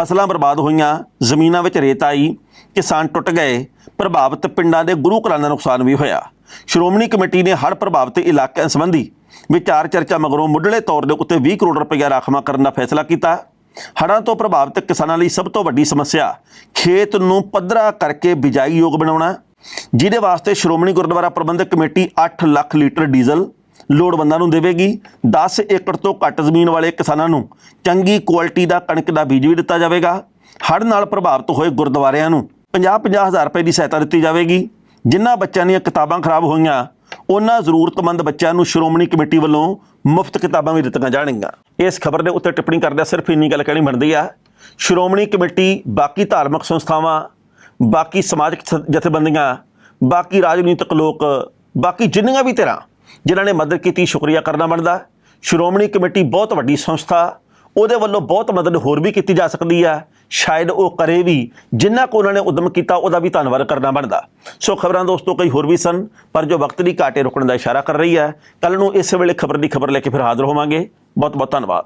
ਫਸਲਾਂ ਬਰਬਾਦ ਹੋਈਆਂ, ਜ਼ਮੀਨਾਂ ਵਿੱਚ ਰੇਤ ਆਈ, ਕਿਸਾਨ ਟੁੱਟ ਗਏ, ਪ੍ਰਭਾਵਿਤ ਪਿੰਡਾਂ ਦੇ ਗੁਰੂ ਘਰਾਂ ਦਾ ਨੁਕਸਾਨ ਵੀ ਹੋਇਆ। ਸ਼੍ਰੋਮਣੀ ਕਮੇਟੀ ਨੇ ਹੜ੍ਹ ਪ੍ਰਭਾਵਿਤ ਇਲਾਕਿਆਂ ਸੰਬੰਧੀ ਵਿਚਾਰ ਚਰਚਾ ਮਗਰੋਂ ਮੁੱਢਲੇ ਤੌਰ ਦੇ ਉੱਤੇ 20 ਕਰੋੜ ਰੁਪਈਆ ਰਾਖਵਾਂ ਕਰਨ ਦਾ ਫੈਸਲਾ ਕੀਤਾ। ਹੜ੍ਹਾਂ ਤੋਂ ਪ੍ਰਭਾਵਿਤ ਕਿਸਾਨਾਂ ਲਈ ਸਭ ਤੋਂ ਵੱਡੀ ਸਮੱਸਿਆ, ਖੇਤ ਨੂੰ ਪੱਧਰਾ ਕਰਕੇ ਬਿਜਾਈ ਯੋਗ ਬਣਾਉਣਾ, ਜਿਹਦੇ ਵਾਸਤੇ ਸ਼੍ਰੋਮਣੀ ਗੁਰਦੁਆਰਾ ਪ੍ਰਬੰਧਕ ਕਮੇਟੀ 8 ਲੱਖ ਲੀਟਰ ਡੀਜ਼ਲ ਲੋੜਵੰਦਾਂ ਨੂੰ ਦੇਵੇਗੀ। 10 ਏਕੜ ਤੋਂ ਘੱਟ ਜ਼ਮੀਨ ਵਾਲੇ ਕਿਸਾਨਾਂ ਨੂੰ ਚੰਗੀ ਕੁਆਲਿਟੀ ਦਾ ਕਣਕ ਦਾ ਬੀਜ ਵੀ ਦਿੱਤਾ ਜਾਵੇਗਾ। ਹੜ੍ਹ ਨਾਲ ਪ੍ਰਭਾਵਿਤ ਹੋਏ ਗੁਰਦੁਆਰਿਆਂ ਨੂੰ 50-50 ਹਜ਼ਾਰ ਰੁਪਏ ਦੀ ਸਹਾਇਤਾ ਦਿੱਤੀ ਜਾਵੇਗੀ। ਜਿਨ੍ਹਾਂ ਬੱਚਿਆਂ ਦੀਆਂ ਕਿਤਾਬਾਂ ਖਰਾਬ ਹੋਈਆਂ, ਉਹਨਾਂ ਜ਼ਰੂਰਤਮੰਦ ਬੱਚਿਆਂ ਨੂੰ ਸ਼੍ਰੋਮਣੀ ਕਮੇਟੀ ਵੱਲੋਂ ਮੁਫਤ ਕਿਤਾਬਾਂ ਵੀ ਦਿੱਤੀਆਂ ਜਾਣਗੀਆਂ। ਇਸ ਖਬਰ ਦੇ ਉੱਤੇ ਟਿੱਪਣੀ ਕਰਦਿਆਂ ਸਿਰਫ ਇੰਨੀ ਗੱਲ ਕਹਿਣੀ ਬਣਦੀ ਆ, ਸ਼੍ਰੋਮਣੀ ਕਮੇਟੀ ਬਾਕੀ ਧਾਰਮਿਕ ਸੰਸਥਾਵਾਂ, ਬਾਕੀ ਸਮਾਜਿਕ ਸ- ਜਥੇਬੰਦੀਆਂ, ਬਾਕੀ ਰਾਜਨੀਤਿਕ ਲੋਕ, ਬਾਕੀ ਜਿੰਨੀਆਂ ਵੀ ਧਿਰਾਂ, ਜਿਨ੍ਹਾਂ ਨੇ ਮਦਦ ਕੀਤੀ, ਸ਼ੁਕਰੀਆ ਕਰਨਾ ਬਣਦਾ। ਸ਼੍ਰੋਮਣੀ ਕਮੇਟੀ ਬਹੁਤ ਵੱਡੀ ਸੰਸਥਾ, ਉਹਦੇ ਵੱਲੋਂ ਬਹੁਤ ਮਦਦ ਹੋਰ ਵੀ ਕੀਤੀ ਜਾ ਸਕਦੀ ਆ। ਸ਼ਾਇਦ ਉਹ ਕਰੇ ਵੀ, ਜਿੰਨਾ ਕੋ ਉਹਨਾਂ ਨੇ ਉਦਮ ਕੀਤਾ, ਉਹਦਾ ਵੀ ਧੰਨਵਾਦ ਕਰਨਾ ਬਣਦਾ। ਸੋ ਖਬਰਾਂ ਦੋਸਤੋ, ਕਈ ਹੋਰ ਵੀ ਸਨ, ਪਰ ਜੋ ਵਕਤ ਦੀ ਘਾਟੇ ਰੁਕਣ ਦਾ ਇਸ਼ਾਰਾ ਕਰ ਰਹੀ ਹੈ ਕੱਲ ਨੂੰ ਇਸ ਵੇਲੇ ਖਬਰ ਦੀ ਖਬਰ ਲੈ ਕੇ ਫਿਰ ਹਾਜ਼ਰ ਹੋਵਾਂਗੇ। ਬਹੁਤ ਬਹੁਤ ਧੰਨਵਾਦ।